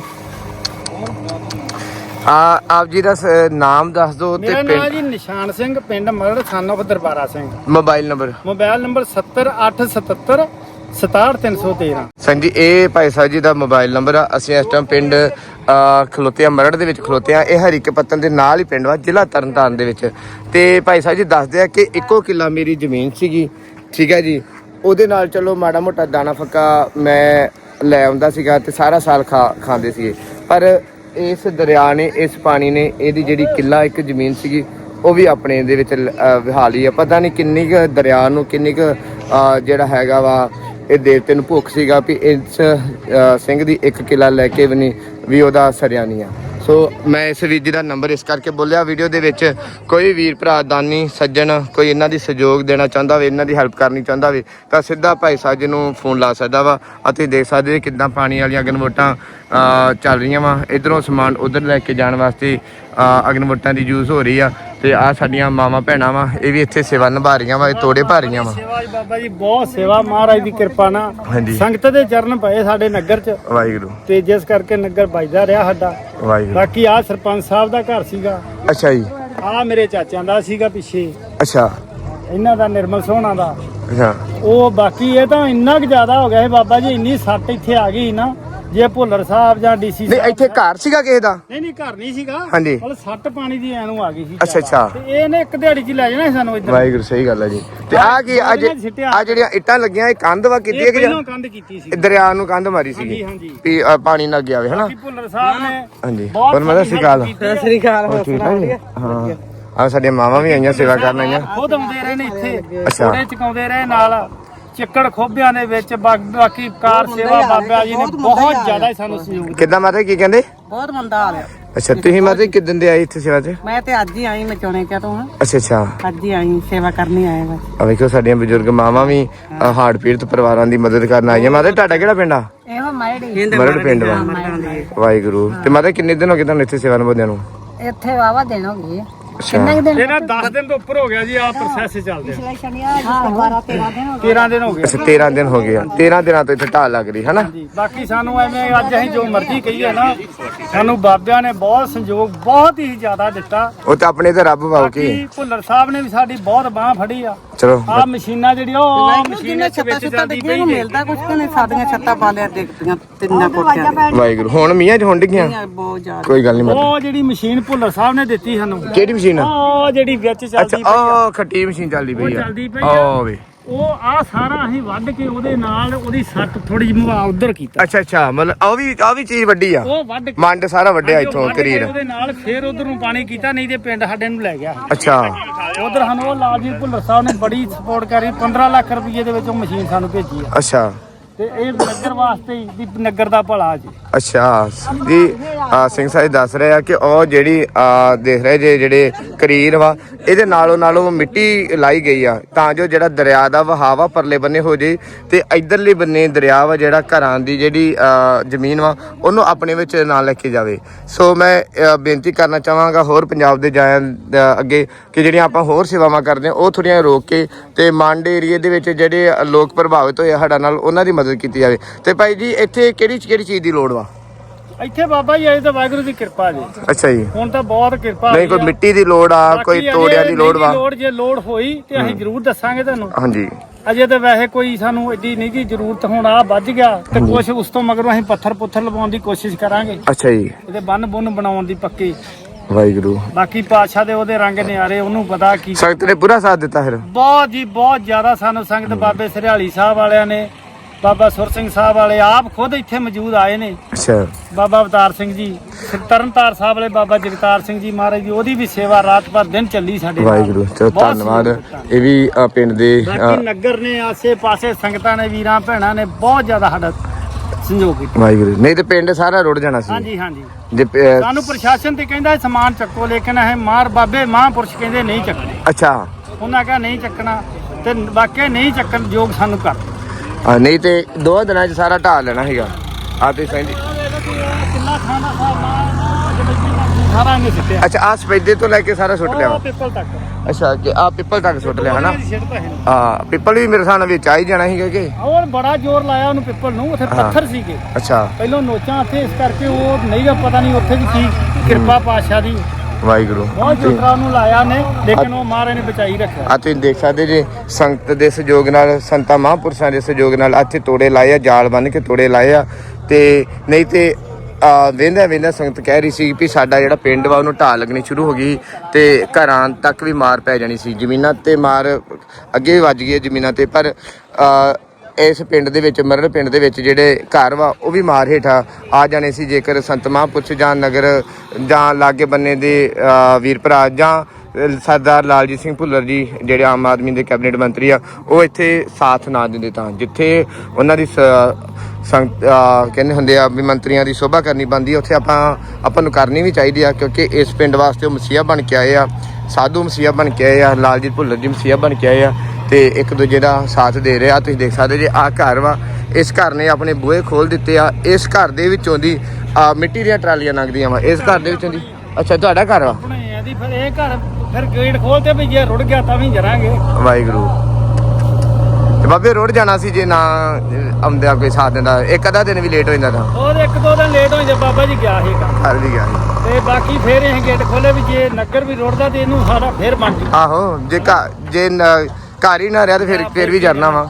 ਆ ਆਪ ਜੀ ਦਾ ਸ- ਨਾਮ ਦੱਸ ਦਿਓ ਤੇ ਮੇਰਾ ਨਾਮ ਪਿੰਡ ਜੀ ਨਿਸ਼ਾਨ ਸਿੰਘ ਪਿੰਡ Marar son of Darbara Singh. Mobile number mobile number 70877 67313 ਸੰਜੀ, ਇਹ ਭਾਈ ਸਾਹਿਬ ਜੀ ਦਾ ਮੋਬਾਈਲ ਨੰਬਰ ਆ। ਅਸੀਂ ਇਸ ਟਾਈਮ ਪਿੰਡ ਖਲੋਤੇ ਆ ਮਰੜ ਦੇ ਵਿੱਚ ਖਲੋਤੇ ਆ ਇਹ ਹਰੀਕੇ ਪੱਤਨ ਦੇ ਨਾਲ ਹੀ ਪਿੰਡ ਵਾ, ਜ਼ਿਲ੍ਹਾ ਤਰਨਤਾਰਨ ਦੇ ਵਿੱਚ। ਤੇ ਭਾਈ ਸਾਹਿਬ ਜੀ ਦੱਸਦੇ ਆ ਕਿ ਇੱਕੋ ਕਿੱਲਾ ਮੇਰੀ ਜ਼ਮੀਨ ਸੀਗੀ, ਠੀਕ ਹੈ ਜੀ। ਉਹਦੇ ਨਾਲ ਚਲੋ ਮਾੜਾ ਮੋਟਾ ਦਾਣਾ ਫੱਕਾ ਮੈਂ ਲੈ ਆਉਂਦਾ ਸੀਗਾ ਤੇ ਸਾਰਾ ਸਾਲ ਖਾ, ਖਾਂਦੇ ਸੀਗੇ। ਪਰ ਇਸ ਦਰਿਆ ਨੇ, ਇਸ ਪਾਣੀ ਨੇ, ਇਹਦੀ ਜਿਹੜੀ ਕਿੱਲਾ, ਇੱਕ ਜ਼ਮੀਨ ਸੀਗੀ, ਉਹ ਵੀ ਆਪਣੇ ਦੇ ਵਿੱਚ ਵਿਹਾਲੀ ਆ। ਪਤਾ ਨਹੀਂ ਕਿੰਨੀ ਕੁ ਦਰਿਆ ਨੂੰ, ਕਿੰਨੀ ਕੁ ਜਿਹੜਾ ਹੈਗਾ ਵਾ ਇਹ ਦੇਵਤੇ ਨੂੰ ਭੁੱਖ ਸੀਗਾ ਵੀ ਇਸ ਸਿੰਘ ਦੀ ਇੱਕ ਕਿਲਾ ਲੈ ਕੇ ਵੀ ਨਹੀਂ, ਵੀ ਉਹਦਾ ਸਰਿਆ ਨਹੀਂ ਆ। ਸੋ ਮੈਂ ਇਸ ਵੀਰ ਜੀ ਦਾ ਨੰਬਰ ਇਸ ਕਰਕੇ ਬੋਲਿਆ ਵੀਡੀਓ ਦੇ ਵਿੱਚ ਕੋਈ ਵੀਰ ਭਰਾ, ਦਾਨੀ, ਸੱਜਣ, ਕੋਈ ਇਹਨਾਂ ਦੀ ਸਹਿਯੋਗ ਦੇਣਾ ਚਾਹੁੰਦਾ ਹੋਵੇ, ਇਹਨਾਂ ਦੀ ਹੈਲਪ ਕਰਨੀ ਚਾਹੁੰਦਾ ਹੋਵੇ, ਤਾਂ ਸਿੱਧਾ ਭਾਈ ਸਾਹਿਬ ਜੀ ਨੂੰ ਫੋਨ ਲਾ ਸਕਦਾ ਵਾ, ਅਤੇ ਦੇਖ ਸਕਦੇ ਹੋ ਕਿੱਦਾਂ ਪਾਣੀ ਵਾਲੀਆਂ ਅਗਨਵੋਟਾਂ ਚੱਲ ਰਹੀਆਂ ਵਾ। ਇਧਰੋਂ ਸਮਾਨ ਉਧਰ ਲੈ ਕੇ ਜਾਣ ਵਾਸਤੇ ਅਗਨਵੋਟਾਂ ਦੀ ਯੂਜ਼ ਹੋ ਰਹੀ ਆ ਤੇ ਆ ਸਾਡੀਆਂ ਮਾਵਾਂ ਭੈਣਾਂ ਵਾ ਇਹ ਵੀ ਇੱਥੇ ਸੇਵਾ ਨਿਭਾ ਰਹੀਆਂ ਵਾ ਇਹ ਤੋੜੇ ਭਾ ਰਹੀਆਂ ਵਾ। ਸੇਵਾ ਜੀ ਬਾਬਾ ਜੀ ਬਹੁਤ ਸੇਵਾ ਮਹਾਰਾਜ ਦੀ ਕਿਰਪਾ ਨਾਲ। ਹਾਂਜੀ। ਸੰਗਤ ਦੇ ਚਰਨ ਪਏ ਸਾਡੇ ਨਗਰ 'ਚ। ਵਾਹਿਗੁਰੂ। ਤੇ ਜਿਸ ਕਰਕੇ ਨਗਰ ਵੱਜਦਾ ਰਿਹਾ ਸਾਡਾ। ਵਾਹਿਗੁਰੂ। ਬਾਕੀ ਆ ਸਰਪੰਚ ਸਾਹਿਬ ਦਾ ਘਰ ਸੀਗਾ। ਅੱਛਾ ਜੀ। ਆ ਮੇਰੇ ਚਾਚਿਆਂ ਦਾ ਸੀਗਾ ਪਿੱਛੇ। ਅੱਛਾ। ਇਹਨਾਂ ਦਾ ਨਿਰਮਲ ਸੋਹਣਾ ਦਾ। ਅੱਛਾ। ਉਹ ਬਾਕੀ ਇਹ ਤਾਂ ਇੰਨਾ ਕੁ ਜ਼ਿਆਦਾ ਹੋ ਗਿਆ ਸੀ ਬਾਬਾ ਜੀ ਇੰਨੀ ਸੱਟ ਇੱਥੇ ਆ ਗਈ ਨਾ। ਜੇ ਭੁੱਲਰ ਸਾਹਿਬ ਜਾਂ ਡੀਸੀ ਨਹੀਂ ਇੱਥੇ ਘਰ ਸੀਗਾ ਕਿਸੇ ਦਾ? ਨਹੀਂ ਨਹੀਂ ਘਰ ਨਹੀਂ ਸੀਗਾ। ਹਾਂਜੀ। ਮਤਲਬ ਸੱਟ ਪਾਣੀ ਦੀ ਐਨੂੰ ਆ ਗਈ ਸੀ ਅੱਛਾ। ਅੱਛਾ। ਤੇ ਇਹਨੇ ਇੱਕ ਦਿਹਾੜੀ 'ਚ ਲੈ ਜਾਣਾ ਸੀ ਸਾਨੂੰ ਇੱਧਰ। ਵਾਹਿਗੁਰੂ ਸਹੀ ਗੱਲ ਹੈ ਜੀ। ਤੇ ਆ ਕੀ ਅੱਜ। ਆ ਜਿਹੜੀਆਂ ਇੱਟਾਂ ਲੱਗੀਆਂ ਇਹ ਕੰਧ ਵਾ ਕੀਤੀ ਹੈ ਇਹ ਕਿ ਪਹਿਲਾਂ ਕੰਧ ਕੀਤੀ ਸੀ। ਇਹ ਦਰਿਆ ਨੂੰ ਕੰਧ ਮਾਰੀ ਸੀਗੀ। ਹਾਂਜੀ, ਹਾਂਜੀ। ਵੀ ਪਾਣੀ ਨਾ ਗਿਆ ਵੇ ਹਨਾ? ਭੁੱਲਰ ਸਾਹਿਬ ਨੇ ਹਾਂਜੀ। ਬਹੁਤ ਹੋਰ ਮਦਦ ਸਾਡੀ। ਸ੍ਰੀ ਅਕਾਲ ਠੀਕ ਠਾਕ? ਜੀ? ਹਾਂ। ਆ ਸਾਡੀਆਂ ਮਾਵਾਂ ਵੀ ਆਈਆਂ ਸੇਵਾ ਕਰਨ ਆਈਆਂ। ਖੁਦ ਆਉਂਦੇ ਰਹੇ ਨੇ ਇੱਥੇ। ਅੱਛਾ। ਚਕਾਉਂਦੇ ਰਹੇ ਨਾਲ। ਚਿੱਕੜ ਖੋਬਿਆਂ ਦੇ ਵਿੱਚ ਬਾ- ਬਾਕੀ ਕਾਰ ਸੇਵਾ ਬਾਬਾ ਜੀ ਨੇ ਬਹੁਤ ਜ਼ਿਆਦਾ ਹੀ। ਸਾਨੂੰ ਸਹਿਯੋਗ ਕਿੱਦਾਂ ਮਾਤਾ ਕੀ ਕਹਿੰਦੇ? ਬਹੁਤ ਮੰਦਾ ਹਾਲ ਆ ਅੱਛਾ ਤੁਸੀਂ ਮਾਤਾ ਜੀ ਕਿਦਾਂ ਦੇ ਆਏ ਇੱਥੇ ਸੇਵਾ ਤੇ ਮੈਂ ਤੇ ਅੱਜ ਹੀ ਆਈ ਮਚੋਣੇ ਕਿਆ ਤੋਂ ਅੱਛਾ ਅੱਛਾ। ਅੱਜ ਹੀ ਆਈ ਸੇਵਾ ਕਰਨੀ ਆਏ ਬਸ ਆ ਵੇਖੋ ਸਾਡੀਆਂ ਬਜ਼ੁਰਗ ਮਾਵਾਂ ਵੀ ਅ, ਹਾਰਟ ਪੀੜਤ ਪਰਿਵਾਰਾਂ ਦੀ ਮਦਦ ਕਰਨ ਆਈਆਂ। ਮਾਤਾ ਜੀ, ਤੁਹਾਡਾ ਕਿਹੜਾ ਪਿੰਡ ਆ? ਇਹੋ ਮਾਇੜੀ ਮਰੜ ਪਿੰਡ ਵਾ। ਵਾਹਿਗੁਰੂ। ਤੇ ਮਾਤਾ ਜੀ, ਕਿੰਨੇ ਦਿਨ ਹੋ ਗਏ ਤੁਹਾਨੂੰ ਇੱਥੇ ਸੇਵਾ ਨਿਭਾਉਂਦਿਆਂ ਨੂੰ? ਇੱਥੇ ਵਾਵਾ ਦਿਨ ਹੋ ਇਹਨਾਂ 10 ਦਿਨ ਤੋਂ ਉੱਪਰ ਹੋ ਗਿਆ ਜੀ ਆ ਪ੍ਰੋਸੈਸ ਚੱਲਦੇ ਆ। ਸ਼ਨੀਵਾਰ 12 13 ਦਿਨ ਹੋ 13 ਦਿਨ ਹੋ ਗਏ। ਅੱਛਾ 13 ਦਿਨ ਹੋ ਗਏ ਆ। 13 ਦਿਨਾਂ ਤੋਂ ਇੱਥੇ ਢਾਲ ਲੱਗ ਰਹੀ ਹਨਾ? ਜੀ ਬਾਕੀ ਸਾਨੂੰ ਐਵੇਂ ਅੱਜ ਅਸੀਂ ਜੋ ਮਰਜ਼ੀ ਕਹੀਏ ਨਾ ਸਾਨੂੰ ਬਾਬਿਆਂ ਨੇ ਬਹੁਤ ਸੰਯੋਗ ਬਹੁਤ ਹੀ ਜ਼ਿਆਦਾ ਦਿੱਤਾ। ਉਹ ਤਾਂ ਆਪਣੇ ਤੇ ਰੱਬ ਵਾਉ ਕੀ ਬਾਕੀ ਭੁੱਲਰ ਸਾਹਿਬ ਨੇ ਵੀ ਸਾਡੀ ਬਹੁਤ ਬਾਹ ਫੜੀ ਆ। ਚਲੋ। ਆ ਮਸ਼ੀਨਾਂ ਜਿਹੜੀਆਂ ਉਹ ਮਸ਼ੀਨ ਇੱਕ ਛੱਤਾਂ ਵਿੱਚ ਛੱਤਾਂ ਚੱਲਦੀ ਡਿੱਗੀਆਂ ਪਈ ਨੂੰ ਮਿਲਦਾ ਕੁਛ ਕਿ ਨਹੀਂ? ਸਾਡੀਆਂ ਛੱਤਾਂ ਬਾਲਿਆਂ ਡਿੱਗਦੀਆਂ ਤਿੰਨਾਂ ਕੋਠਿਆਂ ਦੀਆਂ। ਵਾਹਿਗੁਰੂ ਹੁਣ ਮੀਆਂ ਚ ਹੁਣ ਡਿੱਗੀਆਂ? ਬਹੁਤ ਜ਼ਿਆਦਾ। ਕੋਈ ਗੱਲ ਨਹੀਂ ਮਾਤਾ ਉਹ ਜਿਹੜੀ ਮਸ਼ੀਨ ਭੁੱਲਰ ਸਾਹਿਬ ਨੇ ਦਿੱਤੀ ਸਾਨੂੰ। ਕਿਹੜੀ ਮਸ਼ੀਨ ਉਹ ਜਿਹੜੀ ਵਿੱਚ ਅੱਛਾ ਚੱਲਦੀ ਪਈ ਆ। ਉਹ ਖੱਟੀ ਮਸ਼ੀਨ ਚੱਲਦੀ ਪਈ ਆ। ਚੱਲਦੀ ਪਈ ਆ। ਉਹ ਵੇ। ਉਹ ਆ ਸਾਰਾ ਅਸੀਂ ਵੱਢ ਕੇ ਉਹਦੇ ਨਾਲ ਉਹਦੀ ਸੱਟ ਥੋੜੀ ਜਿਹੀ ਮੁਆ ਉਧਰ ਕੀਤਾ। ਅੱਛਾ ਅੱਛਾ ਮਤਲਬ ਆ ਵੀ ਆ ਵੀ ਚੀਜ਼ ਵੱਡੀ ਆ? ਉਹ ਵੱਢ ਕੇ ਮੰਡ ਸਾਰਾ ਵੱਡਿਆ ਹਾਂਜੀ, ਉਹ ਇੱਥੋਂ ਵੱਢ ਕੇ ਕਰੀਰ ਉਹਦੇ ਨਾਲ ਫੇਰ ਉਧਰ ਨੂੰ ਪਾਣੀ ਕੀਤਾ ਨਹੀਂ ਤੇ ਪਿੰਡ ਸਾਡੇ ਨੂੰ ਲੈ ਗਿਆ। ਅੱਛਾ। ਉਧਰ ਸਾਨੂੰ ਉਹ ਲਾਲਜੀ ਭੁੱਲਰ ਸਾਹਿਬ ਨੇ ਬੜੀ ਸਪੋਰਟ ਕਰੀ 15 ਲੱਖ ਰੁਪਏ ਦੇ ਵਿੱਚ ਉਹ ਮਸ਼ੀਨ ਸਾਨੂੰ ਭੇਜੀ ਆ। ਅੱਛਾ। ਤੇ ਇਹ ਨਗਰ ਵਾਸਤੇ ਹੀ ਵੀ ਨਗਰ ਦਾ ਭਲਾ ਜੀ। ਅੱਛਾ ਜੀ ਆ, ਸਿੰਘ ਸਾਹਿਬ ਦੱਸ ਰਹੇ ਆ ਕਿ ਉਹ ਜਿਹੜੀ ਆ, ਦੇਖ ਰਹੇ ਜੇ ਜਿਹੜੇ ਕਰੀਰ ਵਾ ਇਹਦੇ ਨਾਲੋਂ ਨਾਲੋਂ ਮਿੱਟੀ ਲਾਈ ਗਈ ਆ ਤਾਂ ਜੋ ਜਿਹੜਾ ਦਰਿਆ ਦਾ ਵਹਾਵਾ ਪਰਲੇ ਬੰਨੇ ਹੋ ਜੇ ਤੇ ਇਧਰਲੇ ਬੰਨੇ ਦਰਿਆ ਵਾ ਜਿਹੜਾ ਘਰਾਂ ਦੀ ਜਿਹੜੀ ਆ, ਜ਼ਮੀਨ ਵਾ ਉਹਨੂੰ ਆਪਣੇ ਵਿੱਚ ਨਾ ਲੈ ਕੇ ਜਾਵੇ। ਸੋ ਮੈਂ ਅ, ਬੇਨਤੀ ਕਰਨਾ ਚਾਹਾਂਗਾ ਹੋਰ ਪੰਜਾਬ ਦੇ ਜਾਇਆਂ ਅ, ਅੱਗੇ ਕਿ ਜਿਹੜੀਆਂ ਆਪਾਂ ਹੋਰ ਸੇਵਾਵਾਂ ਕਰਦੇ ਹਾਂ ਉਹ ਥੋੜੀਆਂ ਰੋਕ ਕੇ ਤੇ ਮਾਂਡੇ ਏਰੀਏ ਦੇ ਵਿੱਚ ਜਿਹੜੇ ਲੋਕ ਪ੍ਰਭਾਵਿਤ ਹੋਏ ਆ ਸਾਡਾ ਨਾਲ ਉਹਨਾਂ ਦੀ ਮਦਦ ਕੀਤੀ ਜਾਵੇ। ਤੇ ਭਾਈ ਜੀ ਇੱਥੇ ਕਿਹੜੀ ਕਿਹੜੀ ਚੀਜ਼ ਦੀ ਲੋੜ ਵਾ? ਇੱਥੇ ਬਾਬਾ ਜੀ ਅਜੇ ਤਾਂ ਵਾਹਿਗੁਰੂ ਦੀ ਕਿਰਪਾ ਜੀ। ਅੱਛਾ ਜੀ। ਹੁਣ ਤਾਂ ਬਹੁਤ ਕਿਰਪਾ ਨਹੀਂ ਹੋਈ ਕੋਈ ਆ। ਮਿੱਟੀ ਦੀ ਲੋੜ ਆ ਬਾਕੀ ਕੋਈ ਅਜੇ ਤੋੜਿਆਂ ਦੀ ਲੋੜ ਵਾ। ਲੋੜ ਜੇ ਲੋੜ ਹੋਈ ਤੇ ਅਸੀਂ ਜ਼ਰੂਰ ਦੱਸਾਂਗੇ ਤੁਹਾਨੂੰ। ਹਾਂਜੀ। ਅਜੇ ਤਾਂ ਵੈਸੇ ਕੋਈ ਸਾਨੂੰ ਏਡੀ ਨਹੀਂ ਕੀ ਜ਼ਰੂਰਤ ਹੁਣ ਆ ਵੱਜ ਗਿਆ ਤੇ ਕੁਝ ਉਸ ਤੋਂ ਮਗਰੋਂ ਅਸੀਂ ਪੱਥਰ ਪੁੱਥਰ ਲਵਾਉਣ ਦੀ ਕੋਸ਼ਿਸ਼ ਕਰਾਂਗੇ। ਅੱਛਾ ਜੀ। ਇਹਦੇ ਬੰਨ ਬੁੰਨ ਬਣਾਉਣ ਦੀ ਪੱਕੀ। ਵਾਹਿਗੁਰੂ। ਬਾਕੀ ਪਾਤਸ਼ਾਹ ਦੇ ਉਹਦੇ ਰੰਗ ਨਿਆਰੇ ਉਹਨੂੰ ਪਤਾ ਕੀ। ਸੰਗਤ ਨੇ ਪੂਰਾ ਸਾਥ ਦਿੱਤਾ ਫਿਰ। ਬਹੁਤ ਜੀ ਬਹੁਤ ਜ਼ਿਆਦਾ ਸਾਨੂੰ ਸੰਗਤ ਬਾਬੇ ਸਰਿਆਲੀ ਸਾਹਿਬ ਵਾਲਿਆਂ ਨੇ ਬਾਬਾ ਸੁਰ ਸਿੰਘ ਸਾਹਿਬ ਵਾਲੇ ਆਪ ਖੁਦ ਇੱਥੇ ਮੌਜੂਦ ਆਏ ਨੇ। ਅੱਛਾ। ਬਾਬਾ ਅਵਤਾਰ ਸਿੰਘ ਜੀ ਤਰਨਤਾਰ ਸਾਹਿਬ ਵਾਲੇ ਬਾਬਾ ਜਗਤਾਰ ਸਿੰਘ ਜੀ ਮਹਾਰਾਜ ਦੀ ਉਹਦੀ ਵੀ ਸੇਵਾ ਰਾਤ ਭਰ ਦਿਨ ਚੱਲੀ ਸਾਡੇ ਨਾਲ। ਵਾਹਿਗੁਰੂ ਚਲੋ ਬਹੁਤ ਧੰਨਵਾਦ। ਸਹਿਯੋਗ। ਇਹ ਵੀ ਅ, ਪਿੰਡ ਦੇ ਅ, ਬਾਕੀ ਨਗਰ ਨੇ ਆਸੇ ਪਾਸੇ ਸੰਗਤਾਂ ਨੇ ਵੀਰਾਂ ਭੈਣਾਂ ਨੇ ਬਹੁਤ ਜ਼ਿਆਦਾ ਸਾਡਾ ਕੀਤਾ। ਵਾਹਿਗੁਰੂ। ਨਹੀਂ ਤੇ ਪਿੰਡ ਸਾਰਾ ਰੁੜ ਜਾਣਾ ਸੀ। ਹਾਂਜੀ ਹਾਂਜੀ। ਜੇ ਪ- ਅ, ਸਾਨੂੰ ਪ੍ਰਸ਼ਾਸਨ ਤੇ ਕਹਿੰਦਾ ਇਹ ਸਮਾਨ ਚੱਕੋ ਲੇਕਿਨ ਇਹ ਮਾਰ ਬਾਬੇ ਮਹਾਂਪੁਰਸ਼ ਕਹਿੰਦੇ ਨਹੀਂ ਚੱਕਣੇ। ਅੱਛਾ। ਉਹਨਾਂ ਕਹਾ ਨਹੀਂ ਚੱਕਣਾ ਤੇ ਵਾਕਿਆ ਨਹੀਂ ਚੱਕਣ ਯੋਗ ਸਾਨੂੰ ਕਰ। ਆ, ਨਹੀਂ ਤੇ ਦੋ ਦਿਨਾਂ 'ਚ ਸਾਰਾ ਢਾਲ ਲੈਣਾ ਹੈਗਾ ਆ ਤੇ ਸਾਰਾ ਇਹਨੇ ਸਿੱਟਿਆ। ਅੱਛਾ ਆ ਸਪੈਦੇ ਤੋਂ ਲੈ ਕੇ ਸਾਰਾ ਸੁੱਟ ਲਿਆ। ਉਹ ਵਾ। ਪਿੱਪਲ ਤੱਕ। ਅੱਛਾ ਕਿ ਆ ਪਿੱਪਲ ਤੱਕ ਸੁੱਟ ਲਿਆ ਹਨਾ? ਹੈ। ਆ ਪਿੱਪਲ ਵੀ ਮੇਰੇ ਸਾਹਮਣੇ ਵਿੱਚ ਆ ਹੀ ਜਾਣਾ ਸੀਗਾ ਕਿ? ਹੋਰ ਬੜਾ ਜ਼ੋਰ ਲਾਇਆ ਉਹਨੂੰ ਪਿੱਪਲ ਨੂੰ ਉੱਥੇ। ਪੱਥਰ ਸੀਗੇ। ਅੱਛਾ। ਪਹਿਲਾਂ ਨੋਚਾਂ ਉੱਥੇ ਇਸ ਕਰਕੇ ਉਹ ਨਹੀਂ ਗਾ ਪਤਾ ਨਹੀਂ ਉੱਥੇ ਵੀ ਕੀ ਕਿਰਪਾ ਪਾਸ਼ਾ ਦੀ। ਵਾਹਿਗੁਰੂ। ਬਹੁਤ ਜੋਤਰਾ ਉਹਨੂੰ ਲਾਇਆ ਨੇ ਲੇਕਿਨ ਉਹ ਮਹਾਰਾਜ ਨੇ ਬਚਾਈ ਰੱਖਿਆ। ਆ ਤੁਸੀਂ ਦੇਖ ਸਕਦੇ ਜੇ ਸੰਗਤ ਦੇ ਸਹਿਯੋਗ ਨਾਲ ਸੰਤਾਂ ਮਹਾਂਪੁਰਸ਼ਾਂ ਦੇ ਸਹਿਯੋਗ ਨਾਲ ਇੱਥੇ ਤੋੜੇ ਲਾਏ ਆ ਜਾਲ ਬੰਨ ਕੇ ਤੋੜੇ ਲਾਏ ਆ। ਤੇ ਨਹੀਂ ਤੇ ਆ ਵੇਂਦਾ ਵੇਂਦਾ ਸੰਗਤ ਕਹਿ ਰਹੀ ਸੀ ਵੀ ਸਾਡਾ ਜਿਹੜਾ ਪਿੰਡ ਵਾ ਉਹਨੂੰ ਢਾਹ ਲੱਗਣੀ ਸ਼ੁਰੂ ਹੋ ਗਈ ਤੇ ਘਰਾਂ ਤੱਕ ਵੀ ਮਾਰ ਪੈ ਜਾਣੀ ਸੀ। ਜ਼ਮੀਨਾਂ ਤੇ ਮਾਰ ਅੱਗੇ ਵੀ ਵੱਜ ਗਈ ਹੈ ਜ਼ਮੀਨਾਂ ਤੇ ਪਰ ਆ, ਇਸ ਪਿੰਡ ਦੇ ਵਿੱਚ ਮਰੜ ਪਿੰਡ ਦੇ ਵਿੱਚ ਜਿਹੜੇ ਘਰ ਵਾ, ਉਹ ਵੀ ਮਾਰ ਹੇਠਾਂ ਆ ਜਾਣੇ ਸੀ। ਜੇਕਰ ਸੰਤ ਮਹਾਂਪੁਰਸ਼ ਜਾਂ ਨਗਰ ਜਾਂ ਲਾਗੇ ਬੰਨੇ ਦੇ ਵੀਰ ਭਰਾ ਜਾਂ ਸਰਦਾਰ ਲਾਲਜੀਤ ਸਿੰਘ ਭੁੱਲਰ ਜੀ, ਜਿਹੜੇ ਆਮ ਆਦਮੀ ਦੇ ਕੈਬਨਿਟ ਮੰਤਰੀ ਆ, ਉਹ ਇੱਥੇ ਸਾਥ ਨਾ ਦਿੰਦੇ ਤਾਂ। ਜਿੱਥੇ ਉਹਨਾਂ ਦੀ ਸ- ਸੰਗ- ਕਹਿੰਦੇ ਹੁੰਦੇ ਆ ਵੀ ਮੰਤਰੀਆਂ ਦੀ ਸੋਭਾ ਕਰਨੀ ਬੰਦੀ ਉੱਥੇ ਆਪਾਂ ਆਪਾਂ ਨੂੰ ਕਰਨੀ ਵੀ ਚਾਹੀਦੀ ਆ, ਕਿਉਂਕਿ ਇਸ ਪਿੰਡ ਵਾਸਤੇ ਉਹ ਮਸੀਹਾ ਬਣ ਕੇ ਆਏ ਆ। ਸਾਧੂ ਮਸੀਹਾ ਬਣ ਕੇ ਆਏ ਆ ਲਾਲਜੀਤ ਭੁੱਲਰ ਜੀ ਮਸੀਹਾ ਬਣ ਕੇ ਆਏ ਆ ਤੇ ਇੱਕ ਦੂਜੇ ਦਾ ਸਾਥ ਦੇ ਰਹੇ ਆ। ਤੁਸੀਂ ਦੇਖ ਸਕਦੇ ਜੇ ਆ ਘਰ ਵਾ ਇਸ ਘਰ ਨੇ ਆਪਣੇ ਬੂਹੇ ਖੋਲ ਦਿੱਤੇ ਆ। ਇਸ ਘਰ ਦੇ ਵਿੱਚੋਂ ਦੀ ਆਹ ਮਿੱਟੀ ਦੀਆਂ ਟਰਾਲੀਆਂ ਲੰਘਦੀਆਂ ਵਾ। ਇਸ ਘਰ ਦੇ ਵਿੱਚੋਂ ਦੀ। ਅੱਛਾ ਤੁਹਾਡਾ ਘਰ ਵਾ? ਆਪਣੇ ਆ ਦੀ ਫਿਰ ਇਹ ਘਰ ਫਿਰ ਗੇਟ ਖੋਲਤੇ ਵੀ ਜੇ ਰੁੜ ਗਿਆ ਤਾਂ ਵੀ ਜਰਾਂਗੇ। ਵਾਹਿਗੁਰੂ। ਤੇ ਬਾਬੇ ਰੋਡ ਜਾਣਾ ਸੀ ਜੇ ਨਾ ਆਉਂਦਿਆਂ ਕੋਈ ਸਾਥ ਦਿੰਦਾ। ਇੱਕ ਅੱਧਾ ਦਿਨ ਵੀ ਲੇਟ ਹੋ ਜਾਂਦਾ ਤਾਂ। ਉਹ ਇੱਕ ਦੋ ਦਿਨ ਲੇਟ ਹੋਈ ਜੇ ਬਾਬਾ ਜੀ ਗਿਆ ਸੀ ਕੰਮ। ਘਰ ਵੀ ਗਿਆ ਸੀ। ਤੇ ਬਾਕੀ ਫਿਰ ਇਹ ਗੇਟ ਖੋਲੇ ਵੀ ਜੇ ਨਗਰ ਵੀ ਰੁੜਦਾ ਤੇ ਇਹਨੂੰ ਸਾਰਾ ਫੇਰ ਬਣ ਜੂ। ਆਹੋ ਜੇ ਘਰ ਜੇ ਨ- ਘਰ ਹੀ ਨਾ ਰਿਹਾ ਤੇ ਫਿਰ ਫਿਰ ਵੀ ਜਰਨਾ ਵਾ।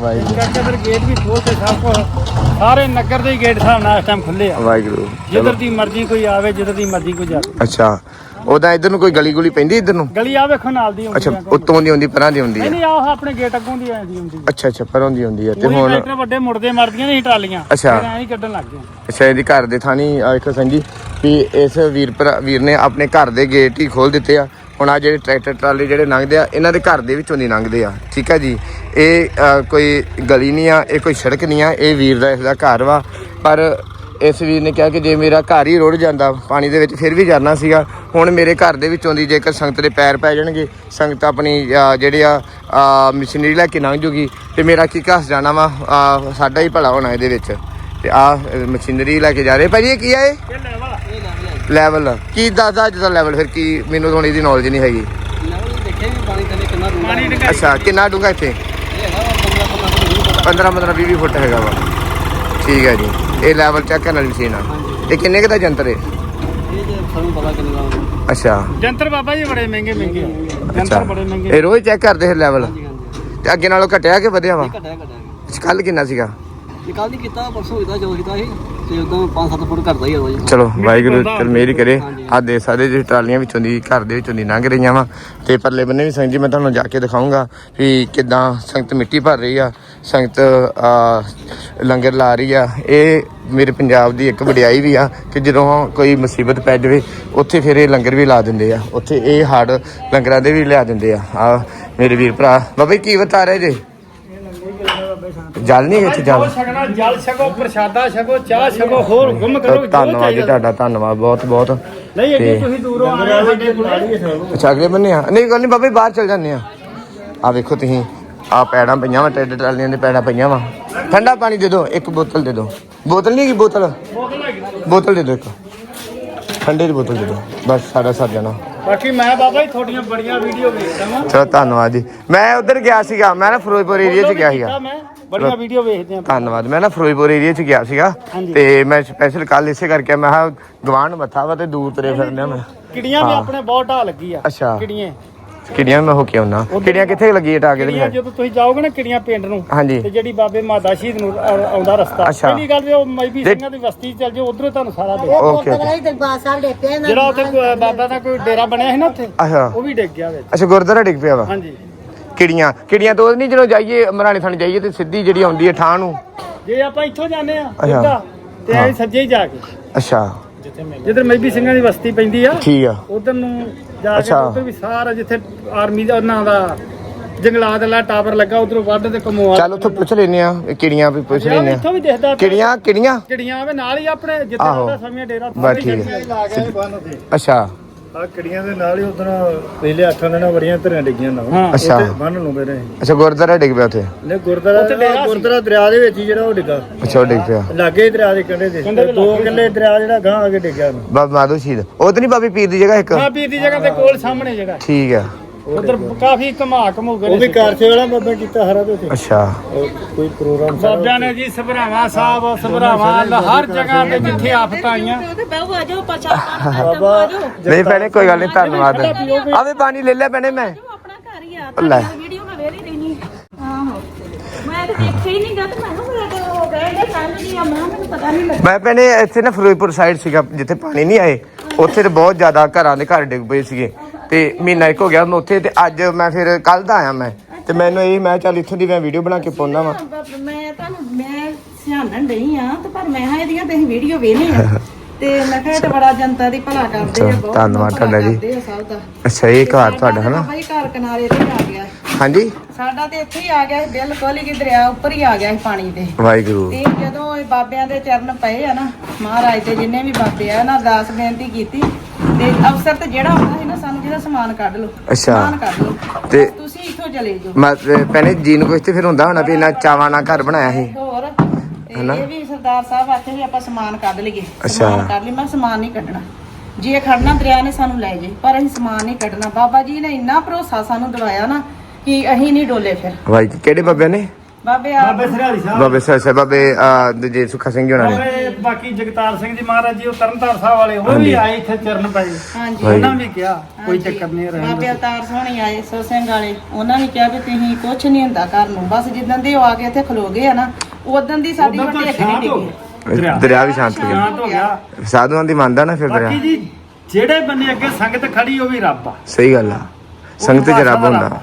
ਵਾਹਿਗੁਰੂ ਕਰਕੇ ਫਿਰ ਗੇਟ ਵੀ ਖੋਲਤੇ ਸਭ ਕੁਛ ਸਾਰੇ ਨਗਰ ਦੇ ਹੀ ਗੇਟ ਹਿਸਾਬ ਨਾਲ ਇਸ ਟਾਈਮ ਖੁੱਲੇ ਆ। ਵਾਹਿਗੁਰੂ ਜਿੱਧਰ ਚਲੋ ਦੀ ਮਰਜ਼ੀ ਕੋਈ ਆਵੇ ਜਿੱਧਰ ਦੀ ਮਰਜ਼ੀ ਕੋਈ ਜਾਵੇ। ਅੱਛਾ। ਉਹਦਾ ਇਧਰ ਨੂੰ ਕੋਈ ਗਲੀ ਗੁਲੀ ਪੈਂਦੀ ਇਧਰ ਨੂੰ? ਗਲੀ ਆ ਵੇਖੋ ਨਾਲ ਦੀ ਅੱਛਾ ਉੱਤੋਂ ਦੀ ਹੁੰਦੀ ਪਰਾਂ ਦੀ ਹੁੰਦੀ ਨਹੀਂ ਹੈ ਨਹੀਂ ਆਹ ਆਪਣੇ ਗੇਟ ਅੱਗੋਂ ਦੀ ਆਉਂਦੀ ਹੁੰਦੀ ਅੱਛਾ ਅੱਛਾ ਪਰਾਂ ਦੀ ਹੁੰਦੀ ਹੈ ਤੇ ਹੁਣ ਟਰੈਕਟਰ ਵੱਡੇ ਮੁੜਦੇ ਮਰਦੀਆਂ ਨਹੀਂ ਟਰਾਲੀਆਂ। ਅੱਛਾ। ਐਂ ਹੀ ਕੱਢਣ ਲੱਗ ਗਏ। ਅੱਛਾ ਇਹਦੀ ਘਰ ਦੇ ਥਾਣੀ ਇੱਕ ਸੰਜੀ ਵੀ ਇਸ ਵੀਰ ਵੀਰ ਨੇ ਆਪਣੇ ਘਰ ਦੇ ਗੇਟ ਹੀ ਖੋਲ ਦਿੱਤੇ ਆ। ਹੁਣ ਆ ਜਿਹੜੇ ਟਰੈਕਟਰ ਟਰਾਲੇ ਜਿਹੜੇ ਲੰਘਦੇ ਆ ਇਹਨਾਂ ਦੇ ਘਰ ਦੇ ਵਿੱਚੋਂ ਦੀ ਲੰਘਦੇ ਆ। ਠੀਕ ਆ ਜੀ? ਇਹ ਕੋਈ ਗਲੀ ਨਹੀਂ ਆ ਇਹ ਕੋਈ ਸੜਕ ਨਹੀਂ ਆ ਇਹ ਵੀਰ ਦਾ ਇਸ ਦਾ ਘਰ ਵਾ। ਪਰ ਇਸ ਵੀਰ ਨੇ ਕਿਹਾ ਕਿ ਜੇ ਮੇਰਾ ਘਰ ਹੀ ਰੁੜ ਜਾਂਦਾ ਪਾਣੀ ਦੇ ਵਿੱਚ ਫਿਰ ਵੀ ਜਾਣਾ ਸੀਗਾ। ਹੁਣ ਮੇਰੇ ਘਰ ਦੇ ਵਿੱਚੋਂ ਦੀ ਜੇਕਰ ਸੰਗਤ ਦੇ ਪੈਰ ਪੈ ਜਾਣਗੇ ਸੰਗਤ ਆਪਣੀ ਜਿਹੜੇ ਆ ਮਸ਼ੀਨਰੀ ਲੈ ਕੇ ਲੰਘ ਜੂਗੀ ਤੇ ਮੇਰਾ ਕੀ ਘਸ ਜਾਣਾ ਵਾ? ਸਾਡਾ ਹੀ ਭਲਾ ਹੋਣਾ ਇਹਦੇ ਵਿੱਚ। ਤੇ ਆ ਮਸ਼ੀਨਰੀ ਲੈ ਕੇ ਜਾ ਰਹੇ। ਭਾਜੀ ਇਹ ਕੀ ਆ ਇਹ? ਲੈਵਲ ਕੀ ਦੱਸਦਾ ਜਿਹਦਾ ਲੈਵਲ ਫਿਰ ਕੀ ਮੈਨੂੰ ਤਾਂ ਹੁਣ ਇਹਦੀ ਨੌਲੇਜ ਨਹੀਂ ਹੈਗੀ। ਪਾਣੀ ਡੰਗਾ ਅੱਛਾ ਕਿੰਨਾ ਡੂੰਘਾ ਇੱਥੇ? 15 15 20 20 ਫੁੱਟ। ਹੈਗਾ ਵਾ। ਠੀਕ ਹੈ ਜੀ। ਇਹ ਲੈਵਲ ਚੈੱਕ ਕਰਨ ਵਾਲੀ ਮਸ਼ੀਨ ਆ। ਇਹ ਕਿੰਨੇ ਕੁ ਦਾ ਜੰਤਰ ਹੈ ਅੱਛਾ। ਜੰਤਰ ਬਾਬਾ ਜੀ ਬੜੇ ਮਹਿੰਗੇ ਮਹਿੰਗੇ। ਜੰਤਰ ਬੜੇ ਮਹਿੰਗੇ। ਇਹ ਰੋਜ਼ ਚੈੱਕ ਕਰਦੇ ਫਿਰ ਲੈਵਲ ਤੇ ਅੱਗੇ ਨਾਲੋਂ ਘਟਿਆ ਕਿ ਵਧਿਆ ਵਾ? ਅੱਛਾ ਕੱਲ ਕਿੰਨਾ ਸੀਗਾ? ਇਹ ਕੱਲ ਨਹੀਂ ਕੀਤਾ ਪਰਸੋਂ ਕੀਤਾ ਜੋ ਕੀਤਾ ਸੀ। ਤੇ ਉਦੋਂ 5-7 ਫੁੱਟ ਘਟਦਾ ਹੀ ਆ ਰੋਜ਼। ਚਲੋ ਵਾਹਿਗੁਰੂ ਚਲ ਮੇਰੀ ਕਰੇ। ਆ ਦੇ ਸਾਰੇ ਜਿਹੜੇ ਟਰਾਲੀਆਂ ਵਿੱਚੋਂ ਦੀ ਘਰ ਦੇ ਵਿੱਚੋਂ ਦੀ ਲੰਘ ਰਹੀਆਂ ਵਾ। ਤੇ ਪਰਲੇ ਬੰਨੇ ਵੀ ਸੰਗਤ ਜੀ ਮੈਂ ਤੁਹਾਨੂੰ ਜਾ ਕੇ ਦਿਖਾਉਂਗਾ ਵੀ ਕਿਦਾਂ ਸੰਗਤ ਮਿੱਟੀ ਭਰ ਰਹੀ ਆ। ਸੰਗਤ ਲੰਗਰ ਲਾ ਰਹੀ ਆ। ਇਹ ਮੇਰੇ ਪੰਜਾਬ ਦੀ ਇੱਕ ਵਡਿਆਈ ਵੀ ਆ ਕਿ ਜਦੋਂ ਕੋਈ ਮੁਸੀਬਤ ਪੈ ਜਾਵੇ ਉੱਥੇ ਫਿਰ ਇਹ ਲੰਗਰ ਵੀ ਲਾ ਦਿੰਦੇ ਆ। ਉੱਥੇ ਇਹ ਹਾੜ ਲੰਗਰਾਂ ਦੇ ਵੀ ਲਿਆ ਦਿੰਦੇ ਆ। ਆ ਮੇਰੇ ਵੀਰ ਭਰਾ। ਬਾਬਾ ਕੀ ਬਤਾ ਰਹੇ ਜੇ? ਜਲ ਨਹੀਂ ਇੱਥੇ ਜਲ। ਜਲ ਛਕੋ ਪ੍ਰਸ਼ਾਦਾ ਛਕੋ ਚਾਹ ਛਕੋ ਹੋਰ ਗੁੰਮ ਕਰੋ ਧੰਨਵਾਦ ਜੀ। ਤੁਹਾਡਾ ਧੰਨਵਾਦ ਬਹੁਤ ਬਹੁਤ। ਨਹੀਂ ਅੱਗੇ ਤੁਸੀਂ ਦੂਰੋਂ ਆਏ ਆ ਸਾਡੇ ਕੋਲ। ਅੱਛਾ ਅਗਲੇ ਬੰਨੇ ਆ। ਨਹੀਂ ਗੱਲ ਨਹੀਂ ਬਾਬਾ ਬਾਹਰ ਚਲ ਜਾਂਦੇ ਆ। ਆ ਵੇਖੋ ਤੁਸੀਂ। ਆ ਪੈੜਾਂ ਪਈਆਂ ਵਾ ਟੈਡ ਟਰਾਲੀਆਂ ਦੇ ਪੈੜਾਂ ਪਈਆਂ ਵਾ। ਠੰਡਾ ਪਾਣੀ ਦੇ ਦਿਓ ਇੱਕ ਬੋਤਲ ਦੇ ਦਿਓ। ਬੋਤਲ ਨਹੀਂ ਹੈਗੀ ਬੋਤਲ? ਬੋਤਲ ਦੇ ਦਿਓ ਇੱਕ। ਠੰਡੇ ਦੀ ਬੋਤਲ ਦੇ ਦਿਓ। ਬਸ ਸਾਡਾ ਸਰ ਜਾਣਾ। ਬਾਕੀ ਮੈਂ ਬਾਬਾ ਜੀ ਤੁਹਾਡੀਆਂ ਬੜੀਆਂ ਵੀਡੀਓ ਵੇਖਦਾ ਵਾਂ ਚਲੋ ਧੰਨਵਾਦ ਜੀ। ਮੈਂ ਉਧਰ ਗਿਆ ਸੀਗਾ ਮੈਂ ਨਾ ਫਿਰੋਜ਼ਪੁਰ ਏਰੀਆ 'ਚ ਗਿਆ ਸੀਗਾ। ਮੈਂ ਬੜੀਆਂ ਵੀਡੀਓ ਵੇਖਦੇ ਆ। ਧੰਨਵਾਦ। ਮੈਂ ਨਾ ਫਿਰੋਜ਼ਪੁਰ ਏਰੀਆ 'ਚ ਗਿਆ ਸੀਗਾ। ਤੇ ਮੈਂ ਸਪੈਸ਼ਲ ਕੱਲ ਇਸੇ ਕਰਕੇ ਮੈਂ ਕਿਹਾ ਗਵਾਂਢ ਮੱਥਾ ਵਾ ਤੇ ਦੂਰ ਤੁਰੇ ਫਿਰਨੇ ਆ ਮੈਂ। ਕਿੜੀਆਂ ਵੀ। ਆਪਣੇ ਬਹੁਤ ਢਾਹ ਲੱਗੀ ਆ। ਅੱਛਾ। ਕਿੜੀਆਂ। ਕਿਹੜੀਆਂ ਮੈਂ ਹੋ ਕੇ ਆਉਣਾ ਕਿਹੜੀਆਂ ਕਿੱਥੇ ਲੱਗੀ ਹੈ ਟਾਗੇ ਕਿੜੀਆਂ ਦੇ ਜਦੋਂ ਤੁਸੀਂ ਜਾਓਗੇ ਨਾ ਕਿੜੀਆਂ ਪਿੰਡ ਨੂੰ ਹਾਂਜੀ। ਤੇ ਜਿਹੜੀ ਬਾਬੇ ਮਾਤਾ ਸ਼ਹੀਦ ਨੂੰ ਆ- ਆਉਂਦਾ ਰਸਤਾ ਅੱਛਾ। ਪਹਿਲੀ ਗੱਲ ਵੀ ਉਹ ਮੈਬੀ ਦੇ- ਸਿੰਘਾਂ ਦੀ ਬਸਤੀ ਚ ਚੱਲ ਜਾਓ ਉਧਰੋਂ ਤੁਹਾਨੂੰ ਸਾਰਾ ਦੇ ਓਕੇ ਦਰਬਾਰ ਸਾਹਿਬ ਦੇ ਪਿਆ ਨਾ ਜਿਹੜਾ ਉੱਥੇ ਕੋਈ ਬਾਬਾ ਦਾ ਕੋਈ ਡੇਰਾ ਬਣਿਆ ਸੀ ਨਾ ਉੱਥੇ ਅੱਛਾ। ਉਹ ਵੀ ਡਿੱਗ ਗਿਆ ਵਿੱਚ। ਅੱਛਾ ਗੁਰਦੁਆਰਾ ਡਿੱਗ ਪਿਆ ਵਾ? ਹਾਂਜੀ। ਕਿੜੀਆਂ ਕਿੜੀਆਂ ਤੋਂ ਨਹੀਂ ਜਦੋਂ ਜਾਈਏ ਮਰਾਣੇ ਥਾਣੇ ਜਾਈਏ ਤੇ ਸਿੱਧੀ ਜਿਹੜੀ ਆਉਂਦੀ ਹੈ ਠਾਹ ਨੂੰ। ਜੇ ਆਪਾਂ ਇੱਥੋਂ ਜਾਂਦੇ ਆ ਅੱਛਾ। ਸਿੱਧਾ ਤੇ ਹਾਂ। ਸੱਜੇ ਹੀ ਜਾ ਕੇ। ਅੱਛਾ। ਜਿੱਧਰ ਮੈਬੀ ਸਿੰਘਾਂ ਦੀ ਬਸਤੀ ਪੈਂਦੀ ਆ ਠੀਕ ਆ ਉਧਰ ਨੂੰ ਜਾ ਕੇ ਅੱਛਾ। ਉਧਰ ਵੀ ਸਾਰਾ ਜਿੱਥੇ ਆਰਮੀ ਦਾ ਉਹਨਾਂ ਦਾ ਜੰਗਲਾਤ ਵਾਲਾ ਟਾਵਰ ਲੱਗਾ ਉਧਰੋਂ ਵੱਢ ਤੇ ਕਮੋਆ ਚੱਲ ਉੱਥੋਂ ਪੁੱਛ ਲੈਨੇ ਆ ਇਹ ਕਿੜੀਆਂ ਵੀ ਪੁੱਛ ਲੈਨੇ ਆ ਇੱਥੋਂ ਵੀ ਦਿਖਦਾ ਪਿਆ। ਕਿੜੀਆਂ ਕਿੜੀਆਂ ਕਿੜੀਆਂ ਆਵੇ ਨਾਲ ਹੀ ਆਪਣੇ ਜਿੱਥੇ ਆਹੋ। ਉਹਦਾ ਸਮੇਂ ਡੇਰਾ ਬਸ ਠੀਕ ਹੈ। ਲਾ ਬੰਨ ਤੇ ਅੱਛਾ ਆ ਕਿੜੀਆਂ ਦੇ ਨਾਲ ਹੀ ਉਧਰ ਪਹਿਲੇ ਅੱਠਾਂ ਦਿਨਾਂ ਵਰੀਆਂ ਧਰੀਆਂ ਡਿੱਗੀਆਂ ਨਾ। ਅੱਛਾ। ਬੰਨ ਨੂੰ ਮੇਰੇ ਅੱਛਾ ਗੁਰਦੁਆਰਾ ਡਿੱਗ ਪਿਆ ਉੱਥੇ? ਨੇ ਗੁਰਦੁਆਰਾ ਗੁਰਦੁਆਰਾ ਦਰਿਆ ਦੇ ਵਿੱਚ ਹੀ ਜਿਹੜਾ ਉਹ ਡਿੱਗਾ। ਅੱਛਾ ਉਹ ਡਿੱਗ ਪਿਆ। ਲਾਗੇ ਦਰਿਆ ਦੇ ਕੰਢੇ ਦੋ ਕਿੱਲੇ ਦਰਿਆ ਜਿਹੜਾ ਗਾਂ ਆ ਕੇ ਡਿੱਗਿਆ ਬਾਬਾ ਮਾਧੋ ਸ਼ਹੀਦ। ਉਹ ਤਾਂ ਨਹੀਂ ਬਾਬੀ ਪੀਰ ਦੀ ਜਗ੍ਹਾ ਇੱਕ? ਹਾਂ ਪੀਰ ਦੀ ਜਗ੍ਹਾ ਤੇ ਕੋਲ ਸਾਹਮਣੇ ਜਗ੍ਹਾ ਠੀਕ ਆ। ਉਧਰ ਕਾਫੀ ਘਮਾ ਘਮੂ ਗਏ ਉਹ ਵੀ ਕਾਰਸੇ ਵਾਲਾ ਬਾਬਾ ਕੀਤਾ ਹਰਾ ਤੇ ਉੱਥੇ ਅੱਛਾ। ਕੋਈ ਪ੍ਰੋਗਰਾਮ ਬਾਬਿਆਂ ਨੇ ਜੀ ਸਭਰਾਵਾ ਸਾਹਿਬ ਸਭਰਾਵਾ ਹਰ ਜਗ੍ਹਾ ਤੇ ਜਿੱਥੇ ਆਫਤਾਂ ਆਈਆਂ। ਤੇ ਬਹੂ ਆ ਜਾਓ ਪ੍ਰਸ਼ਾਦਾ ਬਾਬਾ ਆ ਜਾਓ ਨਹੀਂ ਭੈਣੇ ਕੋਈ ਗੱਲ ਨਹੀਂ ਧੰਨਵਾਦ। ਆਵੇ ਪਾਣੀ ਲੈ ਲੈ ਭੈਣੇ ਮੈਂ। ਆਪਣਾ ਘਰ ਹੀ ਆ ਲੈ। ਤੁਹਾਡੀ ਵੀਡੀਓ ਮੈਂ ਤਾਂ ਦੇਖਿਆ ਹੀ ਨਹੀਂ ਗਾ ਤੇ ਮੈਂ ਕਿਹਾ ਮੇਰਾ ਤਾਂ ਹੋ ਗਿਆ ਇਹਦਾ ਕੰਨ ਨਹੀਂ ਆ ਮੈਂ ਮੈਨੂੰ ਪਤਾ ਨਹੀਂ ਲੱਗਾ ਮੈਂ ਭੈਣੇ ਇੱਥੇ ਨਾ ਫਿਰੋਜ਼ਪੁਰ ਸਾਈਡ ਸੀਗਾ ਜਿੱਥੇ ਪਾਣੀ ਨਹੀਂ ਆਏ ਉੱਥੇ ਤੇ ਬਹੁਤ ਜ਼ਿਆਦਾ ਘਰਾਂ ਦੇ ਘਰ ਡਿੱਗ ਪਏ ਸੀਗੇ। ਤੇ ਮਹੀਨਾ ਇੱਕ ਹੋ ਗਿਆ ਮੈਂ ਉੱਥੇ ਤੇ ਅੱਜ ਮੈਂ ਫਿਰ ਕੱਲ ਦਾ ਆਇਆ ਮੈਂ। ਤੇ ਮੈਨੂੰ ਇਹ ਮੈਂ ਚੱਲ ਇੱਥੋਂ ਦੀ ਮੈਂ ਵੀਡੀਓ ਬਣਾ ਕੇ ਪਾਉਣਾ ਵਾ। ਮੈਂ ਤੁਹਾਨੂੰ ਮੈਂ ਸਿਆਣਨ ਡਈ ਆ ਤੇ ਪਰ ਮੈਂ ਹਾਂ ਇਹਦੀਆਂ ਤੇ ਵੀਡੀਓ ਵੇਖਣੀ ਆ। ਤੇ ਮੈਂ ਕਿਹਾ ਇਹ ਤਾਂ ਬੜਾ ਜਨਤਾ ਦੀ ਭਲਾ ਕਰਦੇ ਆ ਬਹੁਤ ਧੰਨਵਾਦ ਭਲਾ ਤੁਹਾਡਾ ਜੀ। ਕਰਦੇ ਆ ਸਭ ਦਾ। ਅੱਛਾ ਇਹ ਘਰ ਤੁਹਾਡਾ ਹਨਾ? ਬਾਬਾ ਜੀ ਘਰ ਕਿਨਾਰੇ ਤੇ ਆ ਗਿਆ। ਹਾਂਜੀ? ਸਾਡਾ ਤੇ ਇੱਥੇ ਹੀ ਆ ਗਿਆ ਸੀ, ਬਿਲਕੁਲ ਹੀ ਦਰਿਆ ਉੱਪਰ ਹੀ ਆ ਗਿਆ ਸੀ ਪਾਣੀ ਤੇ। ਵਾਹਿਗੁਰੂ। ਤੇ ਜਦੋਂ ਇਹ ਬਾਬਿਆਂ ਦੇ ਚਰਨ ਪਏ ਆ ਨਾ ਮਹਾਰਾਜ ਦੇ ਜਿੰਨੇ ਵੀ ਬਾਬੇ ਆ ਨਾ ਅਰਦਾਸ ਬੇਨਤੀ ਕੀਤੀ। ਤੇ ਅਫਸਰ ਤੇ ਜਿਹੜਾ ਹੁੰਦਾ ਸੀ ਨਾ ਸਾਨੂੰ ਜਿਹਦਾ ਸਮਾਨ ਕੱਢ ਲਓ। ਅੱਛਾ। ਸਮਾਨ ਕੱਢ ਲਓ। ਤੇ- ਤੁਸੀਂ ਇੱਥੋਂ ਚਲੇ ਜਾਓ। ਮੈਂ ਭੈਣੇ ਜੀ ਨੂੰ ਕੁਛ ਤੇ ਫਿਰ ਹੁੰਦਾ ਹੋਣਾ ਵੀ ਇਹਨਾਂ ਚਾਵਾਂ ਨਾਲ ਘਰ ਬਣਾਇਆ ਸੀ। ਹੋਰ ਤੇ ਇਹ ਵੀ ਸਰਦਾਰ ਸਾਹਿਬ ਆਖੇ ਵੀ ਆਪਾਂ ਸਮਾਨ ਕੱਢ ਲਈਏ। ਸਮਾਨ ਕੱਢ ਲਈ ਮੈਂ ਸਮਾਨ ਨਹੀਂ ਕੱਢਣਾ। ਜੇ ਖੜਨਾ ਦਰਿਆ ਨੇ ਸਾਨੂੰ ਲੈ ਜੇ ਪਰ ਅਸੀਂ ਸਮਾਨ ਨਹੀਂ ਕੱਢਣਾ। ਬਾਬਾ ਜੀ ਨੇ ਇੰਨਾ ਭਰੋਸਾ ਸਾਨੂੰ ਦਿਵਾਇਆ ਨਾ ਕਿ ਅਸੀਂ ਨਹੀਂ ਡੋਲੇ ਫਿਰ। ਵਾਹਿਗੁਰੂ ਕਿਹੜੇ ਬਾਬੇ ਨੇ? ਬਾਬੇ ਆ ਬਾਬੇ ਸਰਿਆਲੀ ਸਾਹਿਬ। ਬਾਬੇ ਸਾਹਿਬ ਸਾਹਿਬ ਬਾਬੇ ਦੂਜੇ ਸੁੱਖਾ ਸਿੰਘ ਜੀ ਹੋਣਾ ਨੇ। ਬਾਬੇ ਬਾਕੀ ਜਗਤਾਰ ਸਿੰਘ ਜੀ ਮਹਾਰਾਜ ਜੀ ਉਹ ਤਰਨਤਾਰ ਸਾਹਿਬ ਵਾਲੇ ਉਹ ਵੀ ਆਏ ਇੱਥੇ ਚਰਨ ਪਏ। ਹਾਂਜੀ। ਉਹਨਾਂ ਵੀ ਕਿਹਾ ਕੋਈ। ਚੱਕਰ ਨਹੀਂ ਰਹਿਣ ਬਾਬੇ ਅਵਤਾਰ ਸੋਹਣੀ ਆਏ ਸੋ ਸਿੰਘ ਵਾਲੇ ਉਹਨਾਂ ਨੇ ਕਿਹਾ ਵੀ ਤੁਸੀਂ ਕੁਝ ਨਹੀਂ ਹੁੰਦਾ ਘਰ ਨੂੰ। ਬਸ ਜਿੱਦਾਂ ਦੇ ਉਹ ਆ ਕੇ ਇੱਥੇ ਖਲੋ ਗਏ ਆ ਨਾ। ਉਦੋਂ ਦੀ ਸਾਡੀ ਉਦੋਂ ਤੋਂ ਵੱਡੀ ਸ਼ਾਂਤ ਨਹੀਂ ਹੋ ਗਿਆ। ਦਰਿਆ ਵੀ ਸ਼ਾਂਤ ਹੋ ਗਿਆ। ਸ਼ਾਂਤ ਹੋ ਗਿਆ। ਸਾਧੂਆਂ ਦੀ ਮੰਨਦਾ ਨਾ ਫਿਰ ਦਰਿਆ। ਬਾਕੀ ਜੀ ਜਿਹੜੇ ਬੰਨੇ ਅੱਗੇ ਸੰਗਤ ਖੜੀ ਉਹ ਵੀ ਰੱਬ ਆ। ਸਹੀ ਗੱਲ ਆ। ਸੰਗਤ ਚ ਰੱਬ ਹੁੰਦਾ।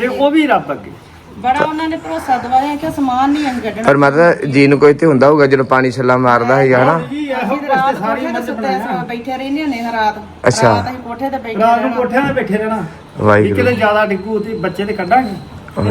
ਤੇ ਉਹ ਵੀ ਰੱਬ ਅੱਗੇ। ਬੜਾ ਉਹਨਾਂ ਨੇ ਭਰੋਸਾ ਦਵਾਇਆ ਕਿ ਸਮਾਨ ਨਹੀਂ ਅਸੀਂ ਕੱਢਣਾ। ਪਰ ਮਤਲਬ ਜੀ ਨੂੰ ਕੋਈ ਤੇ ਹੁੰਦਾ ਹੋਊਗਾ ਜਦੋਂ ਪਾਣੀ ਛੱਲਾ ਮਾਰਦਾ ਹੈਗਾ ਹਨਾ? ਜੀ ਇਹੋ ਅਸੀਂ ਕੁਛ ਰਾਤ ਤੇ ਸਾਰੀ ਕੋਠੇ ਤੇ ਮੱਝ ਸੁੱਤੇ ਬਣਾਇਆ ਸੋ ਬੈਠੇ ਰਹਿੰਦੇ ਹੁੰਦੇ ਹਾਂ ਰਾਤ। ਅੱਛਾ। ਰਾਤ ਅਸੀਂ ਕੋਠੇ ਤੇ ਬੈਠੇ ਰਾਤ ਨੂੰ ਰਹਿਣਾ। ਕੋਠਿਆਂ ਤੇ ਬੈਠੇ ਰਹਿਣਾ। ਵੀ ਵਾਹਿਗੁਰੂ ਕਿਤੇ ਜ਼ਿਆਦਾ ਡਿੱਗੂ ਤੇ ਬੱਚੇ ਤੇ ਕੱਢਾਂਗੇ। ਪਰ।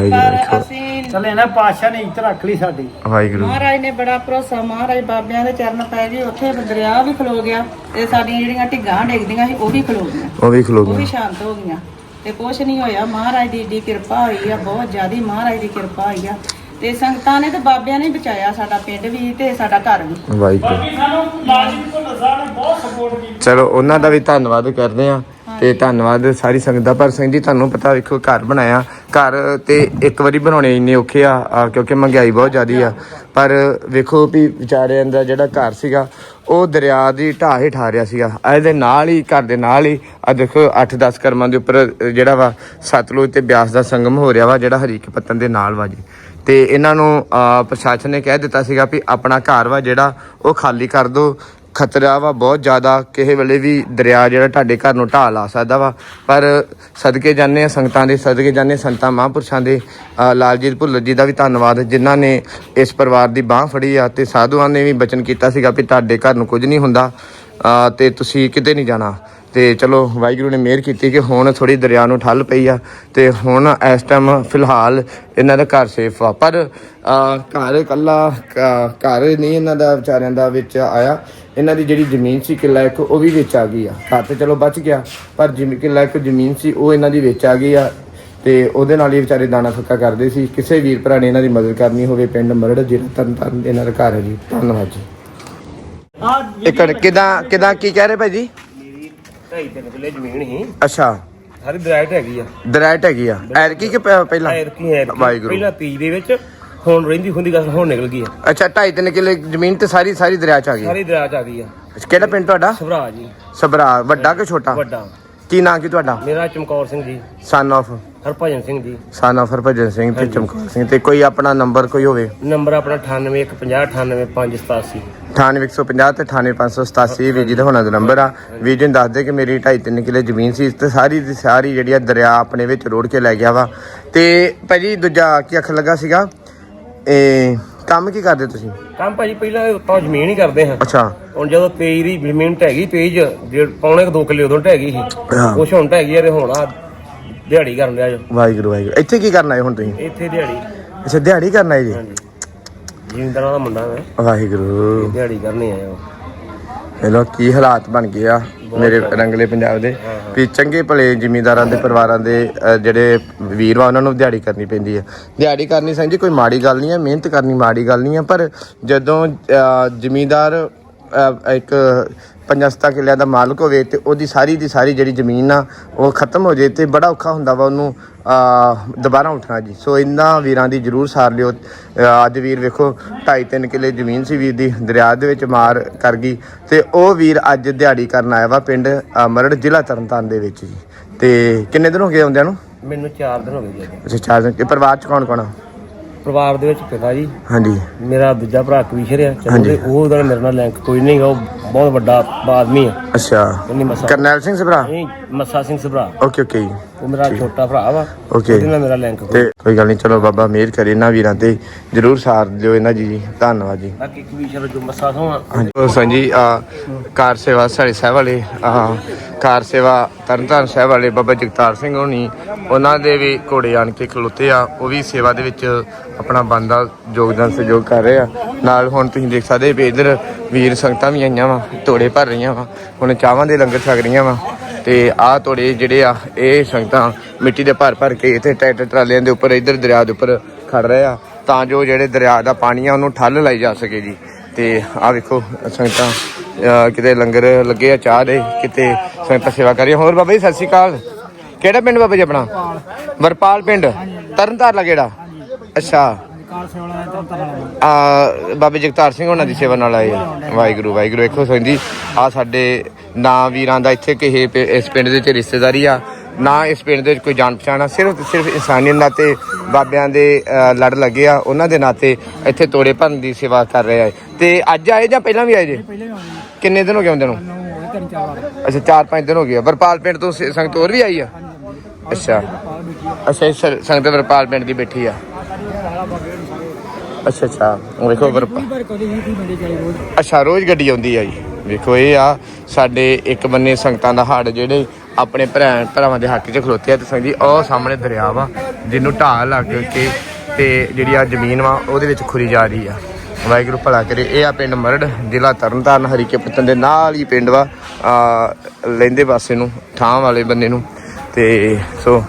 ਅਸੀਂ ਚੱਲੇ ਨਾ ਪਾਤਸ਼ਾਹ ਨੇ ਇੱਜ਼ਤ ਰੱਖ ਲਈ ਸਾਡੀ। ਵਾਹਿਗੁਰੂ। ਮਹਾਰਾਜ ਨੇ ਬੜਾ ਭਰੋਸਾ ਮਹਾਰਾਜ ਬਾਬਿਆਂ ਦੇ ਚਰਨ ਪੈ ਗਏ ਉੱਥੇ ਦਰਿਆ ਵੀ ਖਲੋ ਗਿਆ ਤੇ ਸਾਡੀਆਂ ਜਿਹੜੀਆਂ ਢਿੱਗਾਂ ਡਿੱਗਦੀਆਂ ਸੀ ਉਹ ਵੀ ਖਲੋ ਗਈਆਂ। ਉਹ ਵੀ ਖਲੋ ਉਹ ਵੀ ਗਿਆ ਸ਼ਾਂਤ ਹੋ ਗਈਆਂ। ਤੇ ਕੁਛ ਨਹੀਂ ਹੋਇਆ ਮਹਾਰਾਜ ਦੀ ਏਡੀ ਕਿਰਪਾ ਹੋਈ ਆ ਬਹੁਤ ਜ਼ਿਆਦੀ ਮਹਾਰਾਜ ਦੀ ਕਿਰਪਾ ਹੋਈ ਆ। ਤੇ ਸੰਗਤਾਂ ਨੇ ਤੇ ਬਾਬਿਆਂ ਨੇ ਬਚਾਇਆ ਸਾਡਾ ਪਿੰਡ ਵੀ ਤੇ ਸਾਡਾ ਘਰ ਵੀ। ਵਾਹਿਗੁਰੂ। ਬਾਕੀ ਸਾਨੂੰ ਲਾਜ਼ਮੀ ਭੁੱਲਰ ਸਾਹਿਬ ਨੇ ਬਹੁਤ ਸਪੋਰਟ ਕੀਤੀ। ਚਲੋ ਉਹਨਾਂ ਦਾ ਵੀ ਧੰਨਵਾਦ ਕਰਦੇ ਆ ਤੇ ਧੰਨਵਾਦ ਸਾਰੀ ਸੰਗਤ ਦਾ ਪਰ ਸਿੰਘ ਜੀ ਤੁਹਾਨੂੰ ਪਤਾ ਵੇਖੋ ਘਰ ਬਣਾਇਆ। ਘਰ ਤੇ ਇੱਕ ਵਾਰੀ ਬਣਾਉਣੇ ਇੰਨੇ ਔਖੇ ਆ ਆ, ਕਿਉਂਕਿ ਮਹਿੰਗਾਈ ਬਹੁਤ ਜ਼ਿਆਦੀ ਆ। ਪਰ ਵੇਖੋ ਵੀ ਵਿਚਾਰਿਆਂ ਦਾ ਜਿਹੜਾ ਘਰ ਸੀਗਾ ਉਹ ਦਰਿਆ ਦੀ ਢਾਹ ਹੇਠ ਆ ਰਿਹਾ ਸੀਗਾ। ਆ ਇਹਦੇ ਨਾਲ ਹੀ ਘਰ ਦੇ ਨਾਲ ਹੀ ਆ ਦੇਖੋ 8-10 ਕਰਮਾਂ ਦੇ ਉੱਪਰ ਅ, ਜਿਹੜਾ ਵਾ ਸਤਲੁਜ ਤੇ ਬਿਆਸ ਦਾ ਸੰਗਮ ਹੋ ਰਿਹਾ ਵਾ ਜਿਹੜਾ ਹਰੀਕ ਪੱਤਨ ਦੇ ਨਾਲ ਵਾ ਜੀ। ਤੇ ਇਹਨਾਂ ਨੂੰ ਅਹ, ਪ੍ਰਸ਼ਾਸਨ ਨੇ ਕਹਿ ਦਿੱਤਾ ਸੀਗਾ ਵੀ ਆਪਣਾ ਘਰ ਵਾ ਜਿਹੜਾ ਉਹ ਖਾਲੀ ਕਰ ਦਿਓ। ਖਤਰਾ ਵਾ ਬਹੁਤ ਜ਼ਿਆਦਾ। ਕਿਸੇ ਵੇਲੇ ਵੀ ਦਰਿਆ ਜਿਹੜਾ ਤੁਹਾਡੇ ਘਰ ਨੂੰ ਢਾਹ ਲਾ ਸਕਦਾ ਵਾ। ਪਰ ਸਦਕੇ ਜਾਂਦੇ ਆ ਸੰਗਤਾਂ ਦੇ ਸਦਕੇ ਜਾਂਦੇ ਸੰਤਾਂ ਮਹਾਂਪੁਰਸ਼ਾਂ ਦੇ। ਲਾਲਜੀਤ ਭੁੱਲਰ ਜੀ ਦਾ ਵੀ ਧੰਨਵਾਦ ਜਿਨ੍ਹਾਂ ਨੇ ਇਸ ਪਰਿਵਾਰ ਦੀ ਬਾਹ ਫੜੀ ਆ ਤੇ ਸਾਧੂਆਂ ਨੇ ਵੀ ਬਚਨ ਕੀਤਾ ਸੀਗਾ ਵੀ ਤੁਹਾਡੇ ਘਰ ਨੂੰ ਕੁਝ ਨਹੀਂ ਹੁੰਦਾ। ਅਹ, ਤੇ ਤੁਸੀਂ ਕਿਤੇ ਨਹੀਂ ਜਾਣਾ। ਤੇ ਚਲੋ ਵਾਹਿਗੁਰੂ ਨੇ ਮਿਹਰ ਕੀਤੀ ਕਿ ਹੁਣ ਥੋੜੀ ਦਰਿਆ ਨੂੰ ਠੱਲ ਪਈ ਆ ਤੇ ਹੁਣ ਇਸ ਟਾਈਮ ਫਿਲਹਾਲ ਇਹਨਾਂ ਦਾ ਘਰ ਸੇਫ ਆ। ਪਰ ਘਰ ਇਕੱਲਾ ਘਰ ਨਹੀਂ ਇਹਨਾਂ ਦਾ ਵਿਚਾਰਿਆਂ ਦਾ ਵਿੱਚ ਆਇਆ। ਇਹਨਾਂ ਦੀ ਜਿਹੜੀ ਜ਼ਮੀਨ ਸੀ ਕਿੱਲਾ ਇੱਕ ਉਹ ਵੀ ਵਿੱਚ ਆ ਗਈ ਆ। ਘਰ ਤੇ ਚਲੋ ਬਚ ਗਿਆ ਪਰ ਜਿਵੇਂ ਕਿੱਲਾ ਇੱਕ ਜ਼ਮੀਨ ਸੀ ਉਹ ਇਹਨਾਂ ਦੀ ਵਿੱਚ ਆ ਗਈ ਆ। ਤੇ ਉਹਦੇ ਨਾਲ ਹੀ ਵਿਚਾਰੇ ਦਾਣਾ ਫੱਕਾ ਕਰਦੇ ਸੀ। ਕਿਸੇ ਵੀਰ ਭਰਾ ਨੇ ਇਹਨਾਂ ਦੀ ਮਦਦ ਕਰਨੀ ਹੋਵੇ ਪਿੰਡ ਮਰੜ ਜਿਹੜਾ ਤਰਨ ਤਾਰਨ ਇਹਨਾਂ ਦਾ ਘਰ ਹੈ ਜੀ। ਧੰਨਵਾਦ ਜੀ। ਇੱਕ ਕਿਦਾਂ ਕਿਦਾਂ ਕੀ ਕਹਿ ਰਹੇ ਭਾਈ ਜੀ? ਢਾਈ ਤਿੰਨ ਕਿੱਲੇ ਜ਼ਮੀਨ ਸੀ। ਅੱਛਾ। ਸਾਰੀ ਦਰਾਇਟ ਹੈਗੀ ਆ। ਦਰਾਇਟ ਹੈਗੀ ਆ। ਐਰਕੀ ਕਿ ਪ- ਪਹਿਲਾਂ? ਐਰ ਕੀ ਹੈ ਵਾਹਿਗੁਰੂ। ਪਹਿਲਾਂ ਪੀਜ ਦੇ ਵਿੱਚ ਹੁਣ ਰਹਿੰਦੀ ਹੁੰਦੀ ਗੱਲ ਹੁਣ ਨਿਕਲ ਗਈ ਆ। ਅੱਛਾ ਢਾਈ ਤਿੰਨ ਕਿੱਲੇ ਜ਼ਮੀਨ ਤੇ ਸਾਰੀ ਸਾਰੀ ਦਰਿਆ ਚ ਆ ਗਈ ਸਾਰੀ ਦਰਿਆ ਚ ਆ ਗਈ ਆ। ਅੱਛਾ, ਕਿਹੜਾ ਪਿੰਡ ਤੁਹਾਡਾ? ਸਭਰਾ ਜੀ। ਸਬਰਾ ਵੱਡਾ ਕਿ ਛੋਟਾ? ਵੱਡਾ। ਕੀ ਨਾਂ ਕੀ ਤੁਹਾਡਾ? ਮੇਰਾ Chamkaur Singh ji. Son of Harbhajan Singh ji. Son of Harbhajan Singh ਤੇ ਚਮਕੌਰ ਸਿੰਘ ਤੇ ਕੋਈ ਆਪਣਾ ਨੰਬਰ ਕੋਈ ਹੋਵੇ? ਨੰਬਰ ਆਪਣਾ 9815 98587 98150 ਤੇ 98587 ਵੀਰ ਜੀ ਦਾ ਹੋਣਾ ਦਾ ਨੰਬਰ ਆ। ਵੀਰ ਜੀ ਨੂੰ ਦੱਸ ਦੇ ਕਿ ਮੇਰੀ 2.5 ਕਿੱਲੇ ਜ਼ਮੀਨ ਸੀ ਤੇ ਸਾਰੀ ਦੀ ਸਾਰੀ ਜਿਹੜੀ ਆ ਦਰਿਆ ਆਪਣੇ ਵਿੱਚ ਰੋੜ ਕੇ ਲੈ ਗਿਆ ਵਾ। ਤੇ ਭਾਜੀ ਦੂਜਾ ਕੀ ਅੱਖ ਲੱਗਾ ਸੀਗਾ? ਇਹ ਕੰਮ ਕੀ ਕਰਦੇ ਤੁਸੀਂ? ਕੰਮ ਭਾਜੀ ਪਹਿਲਾਂ ਉੱਤੋਂ ਜ਼ਮੀਨ ਹੀ ਕਰਦੇ ਹਾਂ। ਅੱਛਾ। ਹੁਣ ਜਦੋਂ 23 ਦੀ ਜ਼ਮੀਨ ਢਹਿ ਪੇਜ ਜੇ ਪੌਣੇ 2 ਕਿੱਲੇ ਉਦੋਂ ਢਹਿ ਗਈ ਸੀ। ਕੁਛ ਹੁਣ ਢਹਿ ਗਈ ਆ ਤੇ ਹੁਣ ਆ ਦਿਹਾੜੀ ਕਰਨ ਲਿਆ ਜੋ ਵਾਹਿਗੁਰੂ ਵਾਹਿਗੁਰੂ। ਇੱਥੇ ਕੀ ਕਰਨਾ ਹੈ ਹੁਣ ਤੁਸੀਂ? ਇੱਥੇ ਦਿਹਾੜੀ। ਅੱਛਾ ਦਿਹਾੜੀ ਕਰਨਾ ਹੈ ਜੀ? ਹਾਂਜੀ। ਦਾ ਮੁੰਡਾ ਮੈਂ। ਵਾਹਿਗੁਰੂ। ਦਿਹਾੜੀ ਕਰਨੀ ਆਇਆ ਚਲੋ ਕੀ ਹਾਲਾਤ ਬਣ ਗਏ ਆ ਮੇਰੇ ਰੰਗਲੇ ਪੰਜਾਬ ਦੇ? ਵੀ ਚੰਗੇ ਭਲੇ ਜ਼ਿਮੀਂਦਾਰਾਂ ਦੇ ਪਰਿਵਾਰਾਂ ਦੇ ਜਿਹੜੇ ਵੀਰ ਵਾ ਉਹਨਾਂ ਨੂੰ ਦਿਹਾੜੀ ਕਰਨੀ ਪੈਂਦੀ ਹੈ ਦਿਹਾੜੀ ਕਰਨੀ ਸੰਜੀ ਕੋਈ ਮਾੜੀ ਗੱਲ ਨਹੀਂ ਹੈ ਮਿਹਨਤ ਕਰਨੀ ਮਾੜੀ ਗੱਲ ਨਹੀਂ ਹੈ ਪਰ ਜਦੋਂ ਅਹ, ਜ਼ਿਮੀਂਦਾਰ ਇੱਕ ਪੰਜਾਸਤਾ ਕਿੱਲਿਆਂ ਦਾ ਮਾਲਕ ਹੋਵੇ ਤੇ ਉਹਦੀ ਸਾਰੀ ਦੀ ਸਾਰੀ ਜਿਹੜੀ ਜ਼ਮੀਨ ਆ ਉਹ ਖਤਮ ਹੋ ਜੇ ਤੇ ਬੜਾ ਔਖਾ ਹੁੰਦਾ ਵਾ ਉਹਨੂੰ ਦੁਬਾਰਾ ਉੱਠਣਾ ਜੀ। ਸੋ ਇਹਨਾਂ ਵੀਰਾਂ ਦੀ ਜਰੂਰ ਸਾਰ ਲਿਓ। ਅੱਜ ਵੀਰ ਵੇਖੋ 2.5 3 ਕਿੱਲੇ ਜ਼ਮੀਨ ਸੀ ਵੀਰ ਦੀ ਦਰਿਆ ਦੇ ਵਿੱਚ ਮਾਰ ਕਰ ਗਈ। ਤੇ ਉਹ ਵੀਰ ਅੱਜ ਦਿਹਾੜੀ ਕਰਨ ਆਇਆ ਵਾ ਪਿੰਡ ਮਰੜ ਜ਼ਿਲ੍ਹਾ ਤਰਨਤਾਰਨ ਦੇ ਵਿੱਚ ਜੀ। ਤੇ ਕਿੰਨੇ ਦਿਨ ਹੋ ਗਏ ਆਉਂਦਿਆਂ ਨੂੰ? ਮੈਨੂੰ 4 ਦਿਨ ਹੋ ਗਏ ਜੀ। ਅੱਛਾ ਚਾਰ ਦਿਨ। ਤੇ ਪਰਿਵਾਰ ਚ ਕੌਣ ਕੌਣ ਆ? ਪਰਿਵਾਰ ਦੇ ਵਿੱਚ ਪਿਤਾ ਜੀ। ਹਾਂਜੀ। ਮੇਰਾ ਦੂਜਾ ਭਰਾ ਕਵੀਸ਼ਰ ਆ। ਚਲੋ ਤੇ ਉਹ ਉਹਦਾ ਮੇਰੇ ਨਾਲ ਲਿੰਕ ਕੋਈ ਨਹੀਂ ਉਹ ਬਹੁਤ ਵੱਡਾ ਆਦਮੀ ਆ। ਅੱਛਾ। ਕਰਨੈਲ ਸਿੰਘ ਸਭਰਾ ਨਹੀਂ ਮੱਸਾ ਸਿੰਘ ਸਭਰਾ ਓਕੇ ਓਕੇ ਉਹ ਮੇਰਾ ਛੋਟਾ ਭਰਾ ਵਾ ਓਕੇ ਉਹਦੇ ਨਾਲ ਮੇਰਾ ਲਿੰਕ ਤੇ ਕੋਈ ਗੱਲ ਨਹੀਂ ਚਲੋ ਬਾਬਾ ਮਿਹਰ ਕਰੇ ਇਹਨਾਂ ਵੀਰਾਂ ਤੇ ਜਰੂਰ ਸਾਰ ਦਿਓ ਇਹਨਾਂ ਜੀ ਜੀ। ਧੰਨਵਾਦ ਜੀ। ਬਾਕੀ ਕਵੀਸ਼ਰ ਜੋ ਮੱਸਾ ਤੋਂ ਆ ਹਾਂਜੀ। ਉਹ ਸੰਜੀ ਆ ਕਾਰ ਸੇਵਾ ਸਾਡੀ ਸਾਹਿਬ ਵਾਲੇ ਆ ਕਾਰ ਸੇਵਾ ਤਰਨਤਾਰਨ ਸਾਹਿਬ ਵਾਲੇ ਬਾਬਾ ਜਗਤਾਰ ਸਿੰਘ ਹੋਣੀ ਉਹਨਾਂ ਦੇ ਵੀ ਘੋੜੇ ਆਣ ਕੇ ਖਲੋਤੇ ਆ ਉਹ ਵੀ ਸੇਵਾ ਦੇ ਵਿੱਚ ਆਪਣਾ ਬੰਦਾ ਯੋਗਦਾਨ ਸਹਿਯੋਗ ਕਰ ਰਹੇ ਆ। ਨਾਲ ਹੁਣ ਤੁਸੀਂ ਦੇਖ ਸਕਦੇ ਵੀ ਇਧਰ ਵੀਰ ਸੰਗਤਾਂ ਵੀ ਆਈਆਂ ਵਾ ਤੋੜੇ ਭਰ ਰਹੀਆਂ ਵਾ ਹੁਣ ਚਾਵਾਂ ਦੇ ਲੰਗਰ ਛਕ ਰਹੀਆਂ ਵਾ। ਤੇ ਆਹ ਤੁਹਾਡੇ ਜਿਹੜੇ ਆ, ਇਹ ਸੰਗਤਾਂ ਮਿੱਟੀ ਦੇ ਭਰ ਭਰ ਕੇ ਇੱਥੇ ਟਰੈਕਟਰ ਟਰਾਲਿਆਂ ਦੇ ਉੱਪਰ, ਇੱਧਰ ਦਰਿਆ ਦੇ ਉੱਪਰ ਖੜ ਰਹੇ ਆ। ਤਾਂ ਜੋ ਜਿਹੜੇ ਦਰਿਆ ਦਾ ਪਾਣੀ ਆ, ਉਹਨੂੰ ਠੱਲ ਲਾਈ ਜਾ ਸਕੇ ਜੀ। ਤੇ ਆ ਵੇਖੋ, ਸੰਗਤਾਂ ਕਿਤੇ ਲੰਗਰ ਲੱਗੇ ਆ, ਚਾਹ ਦੇ, ਕਿਤੇ ਸੰਗਤਾਂ ਸੇਵਾ ਕਰ ਹੋਰ ਬਾਬਾ ਜੀ, ਸਤਿ ਸ਼੍ਰੀ ਅਕਾਲ। ਕਿਹੜਾ ਪਿੰਡ ਬਾਬਾ ਜੀ ਆਪਣਾ? ਵਰਪਾਲ ਪਿੰਡ। ਤਰਨਤਾਰਨ ਦਾ ਕਿਹੜਾ? ਅੱਛਾ। ਆ ਬਾਬੇ ਜਗਤਾਰ ਸਿੰਘ ਉਹਨਾਂ ਦੀ ਸੇਵਾ ਨਾਲ ਆਏ ਆ। ਵਾਹਿਗੁਰੂ ਵਾਹਿਗੁਰੂ ਵੇਖੋ ਸੰਜੀ ਆ ਸਾਡੇ ਨਾ ਵੀਰਾਂ ਦਾ ਇੱਥੇ ਕਿਸੇ ਪਿ- ਇਸ ਪਿੰਡ ਦੇ ਵਿੱਚ ਰਿਸ਼ਤੇਦਾਰੀ ਆ। ਨਾ ਇਸ ਪਿੰਡ ਦੇ ਵਿੱਚ ਕੋਈ ਜਾਣ ਪਛਾਣ ਆ ਸਿਰਫ ਤੇ ਸਿਰਫ ਇਨਸਾਨੀਅਤ ਨਾਤੇ ਬਾਬਿਆਂ ਦੇ ਅ, ਲੜ ਲੱਗੇ ਆ। ਉਹਨਾਂ ਦੇ ਨਾਤੇ ਇੱਥੇ ਤੋੜੇ ਭਰਨ ਦੀ ਸੇਵਾ ਕਰ ਰਹੇ ਆ। ਤੇ ਅੱਜ ਆਏ ਜਾਂ ਪਹਿਲਾਂ ਵੀ ਆਏ ਜੇ? ਕਿੰਨੇ ਦਿਨ ਹੋ ਗਏ ਆਉਂਦੇ ਨੂੰ? ਅੱਛਾ ਚਾਰ ਪੰਜ ਦਿਨ ਹੋ ਗਏ ਆ। ਵਰਪਾਲ ਪਿੰਡ ਤੋਂ ਸ- ਸੰਗਤ ਹੋਰ ਵੀ ਆਈ ਆ? ਅੱਛਾ। ਅੱਛਾ ਇਹ ਸਰ- ਸੰਗਤ ਵਰਪਾਲ ਪਿੰਡ ਦੀ ਬੈਠੀ ਆ। ਅੱਛਾ ਅੱਛਾ। ਵੇਖੋ ਵਰਪਾਲ ਅੱਛਾ ਰੋਜ਼ ਗੱਡੀ ਆਉਂਦੀ ਆ ਜੀ। ਵੇਖੋ ਇਹ ਆ ਸਾਡੇ ਇੱਕ ਬੰਨੇ ਸੰਗਤਾਂ ਦਾ ਹੜ ਜਿਹੜੇ ਆਪਣੇ ਭੈਣ ਭਰਾਵਾਂ ਦੇ ਹੱਕ 'ਚ ਖਲੋਤੇ ਆ ਤੇ ਸੰਗ ਜੀ ਉਹ ਸਾਹਮਣੇ ਦਰਿਆ ਵਾ ਜਿਹਨੂੰ ਢਾਹ ਲੱਗ ਕੇ ਤੇ ਜਿਹੜੀ ਆ ਜ਼ਮੀਨ ਵਾ ਉਹਦੇ ਵਿੱਚ ਖੁਰੀ ਜਾ ਰਹੀ ਆ। ਵਾਹਿਗੁਰੂ ਭਲਾ ਕਰੇ। ਇਹ ਆ ਪਿੰਡ ਮਰੜ ਜ਼ਿਲ੍ਹਾ ਤਰਨਤਾਰਨ ਹਰੀਕੇ ਪੱਤਨ ਦੇ ਨਾਲ ਹੀ ਪਿੰਡ ਵਾ। ਆ ਲੈਂਦੇ ਪਾਸੇ ਨੂੰ ਠਾਂ ਵਾਲੇ ਬੰਨੇ ਨੂੰ। ਤੇ ਸੋ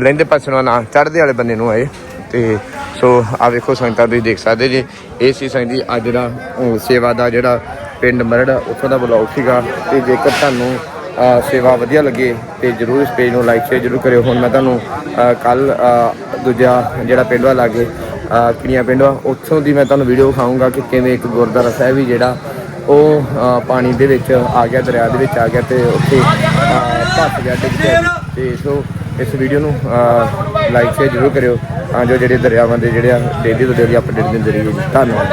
ਲੈਂਦੇ ਪਾਸੇ ਨੂੰ ਨਾ ਚੜ੍ਹਦੇ ਵਾਲੇ ਬੰਨੇ ਨੂੰ ਆਏ ਤੇ ਸੋ ਆ ਵੇਖੋ ਸੰਗਤਾਂ ਤੁਸੀਂ ਦੇਖ ਸਕਦੇ ਜੇ। ਇਹ ਸੀ ਸੰਗਤ ਜੀ ਅੱਜ ਦਾ ਸੇਵਾ ਦਾ ਜਿਹੜਾ ਪਿੰਡ ਮਰੜ ਉੱਥੋਂ ਦਾ ਬਲੌਗ ਸੀਗਾ। ਤੇ ਜੇਕਰ ਤੁਹਾਨੂੰ ਸੇਵਾ ਵਧੀਆ ਲੱਗੇ ਤੇ ਜਰੂਰ ਇਸ ਪੇਜ ਨੂੰ ਲਾਈਕ ਸ਼ੇਅਰ ਜਰੂਰ ਕਰਿਓ। ਹੁਣ ਮੈਂ ਤੁਹਾਨੂੰ ਕੱਲ ਦੂਜਾ ਜਿਹੜਾ ਪਿੰਡ ਵਾ ਲਾਗੇ ਅਹ, ਕਿੜੀਆਂ ਪਿੰਡ ਵਾ ਉੱਥੋਂ ਦੀ ਮੈਂ ਤੁਹਾਨੂੰ ਵੀਡੀਓ ਵਿਖਾਊਂਗਾ ਕਿ ਕਿਵੇਂ ਇੱਕ ਗੁਰਦੁਆਰਾ ਸਾਹਿਬ ਵੀ ਜਿਹੜਾ ਉਹ ਪਾਣੀ ਦੇ ਵਿੱਚ ਆ ਗਿਆ ਦਰਿਆ ਦੇ ਵਿੱਚ ਆ ਗਿਆ ਤੇ ਉੱਥੇ ਅਹ, ਭੱਜ ਗਿਆ ਡਿੱਗ ਗਿਆ। ਤੇ ਸੋ ਇਸ ਵੀਡੀਓ ਨੂੰ ਲਾਈਕ ਸ਼ੇਅਰ ਜ਼ਰੂਰ ਕਰਿਓ। ਤਾਂ ਜੋ ਜਿਹੜੇ ਦਰਿਆਵਾਂ ਦੇ ਜਿਹੜੇ ਆ, ਡੇਲੀ ਤੋਂ ਡੇਲੀ ਅਪਡੇਟ ਦਿੰਦੇ ਰਹੀਏ ਧੰਨਵਾਦ।